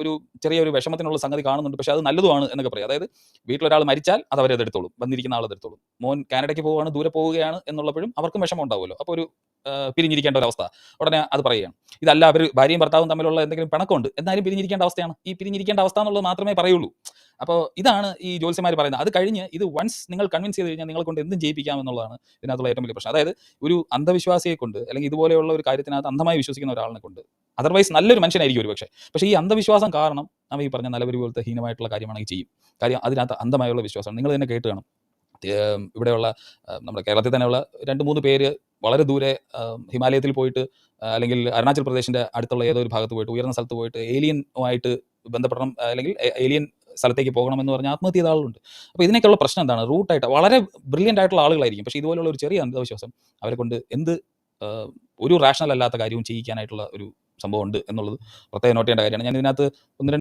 ഒരു ചെറിയ ഒരു വിഷമത്തിനുള്ള സംഗതി കാണുന്നുണ്ട്. പക്ഷെ അത് നല്ലതുമാണ് എന്നൊക്കെ പറയും. അതായത് വീട്ടിലൊരാൾ മരിച്ചാൽ അത് അവരത് എടുത്തോളും. വന്നിരിക്കുന്ന ആളത് എടുത്തോളും. മോൻ കാനഡയ്ക്ക് പോവുകയാണ് ദൂരെ പോവുകയാണ് എന്നുള്ളപ്പോഴും അവർക്കും വിഷമം ഉണ്ടാവുമല്ലോ. അപ്പോൾ ഒരു പിരിഞ്ഞിരിക്കേണ്ട ഒരു അവസ്ഥ. ഉടനെ അത് പറയുകയാണ്. ഇതല്ല അവർ ഭാര്യയും ഭർത്താവും തമ്മിലുള്ള എന്തെങ്കിലും പിണക്കമുണ്ട്. എന്നാലും പിരിഞ്ഞിരിക്കേണ്ട അവസ്ഥയാണ്. ഈ പിരിഞ്ഞിരിക്കേണ്ട അവസ്ഥ എന്നുള്ളത് മാത്രമേ പറയുള്ളൂ. അപ്പോൾ ഇതാണ് ഈ ജ്യോത്സ്യന്മാർ പറയുന്നത്. അത് കഴിഞ്ഞ് ഇത് വൺസ് നിങ്ങൾ കൺവിൻസ് ചെയ്ത് കഴിഞ്ഞാൽ നിങ്ങളെ കൊണ്ട് എന്തും ചെയ്യിപ്പിക്കാം എന്നുള്ളതാണ് ഇതിനകത്തുള്ള ഏറ്റവും വലിയ പ്രശ്നം. അതായത് ഒരു അന്ധവിശ്വാസിയെ കൊണ്ട് അല്ലെങ്കിൽ ഇതുപോലെയുള്ള ഒരു കാര്യത്തിനകത്ത് അന്ധമായി വിശ്വസിക്കുന്ന ഒരാളിനെ കൊണ്ട് അതർവൈസ് നല്ലൊരു മനുഷ്യനായിരിക്കും ഒരു പക്ഷേ പക്ഷേ ഈ അന്ധവിശ്വാസം കാരണം നമ്മൾ ഈ പറഞ്ഞ നിലവരി പോലത്തെ ഹീനമായിട്ടുള്ള കാര്യമാണെങ്കിൽ ചെയ്യും. കാര്യം അതിനകത്ത് അന്ധമായുള്ള വിശ്വാസമാണ്. നിങ്ങൾ തന്നെ കേട്ട് കാണും. ഇവിടെയുള്ള നമ്മുടെ കേരളത്തിൽ തന്നെയുള്ള രണ്ട് മൂന്ന് പേര് വളരെ ദൂരെ ഹിമാലയത്തിൽ പോയിട്ട് അല്ലെങ്കിൽ അരുണാചൽ പ്രദേശിന്റെ അടുത്തുള്ള ഏതോ ഒരു ഭാഗത്ത് പോയിട്ട് ഉയർന്ന സ്ഥലത്ത് പോയിട്ട് ഏലിയനുമായിട്ട് ബന്ധപ്പെടണം അല്ലെങ്കിൽ ഏലിയൻ സ്ഥലത്തേക്ക് പോകണമെന്ന് പറഞ്ഞ് ആത്മഹത്യ ചെയ്ത ആളുണ്ട് അപ്പോൾ ഇതിനൊക്കെയുള്ള പ്രശ്നം എന്താണ്? റൂട്ടായിട്ട് വളരെ ബ്രില്യന്റ് ആയിട്ടുള്ള ആളുകളായിരിക്കും. പക്ഷേ ഇതുപോലുള്ള ഒരു ചെറിയ അന്ധവിശ്വാസം അവരെ കൊണ്ട് എന്ത് ഒരു റാഷണൽ അല്ലാത്ത കാര്യവും ചെയ്യിക്കാനായിട്ടുള്ള ഒരു സംഭവം ഉണ്ട് എന്നുള്ളത് പ്രത്യേകം നോട്ട് ചെയ്യേണ്ട കാര്യമാണ്. ഞാൻ ഇതിനകത്ത് ഒന്ന്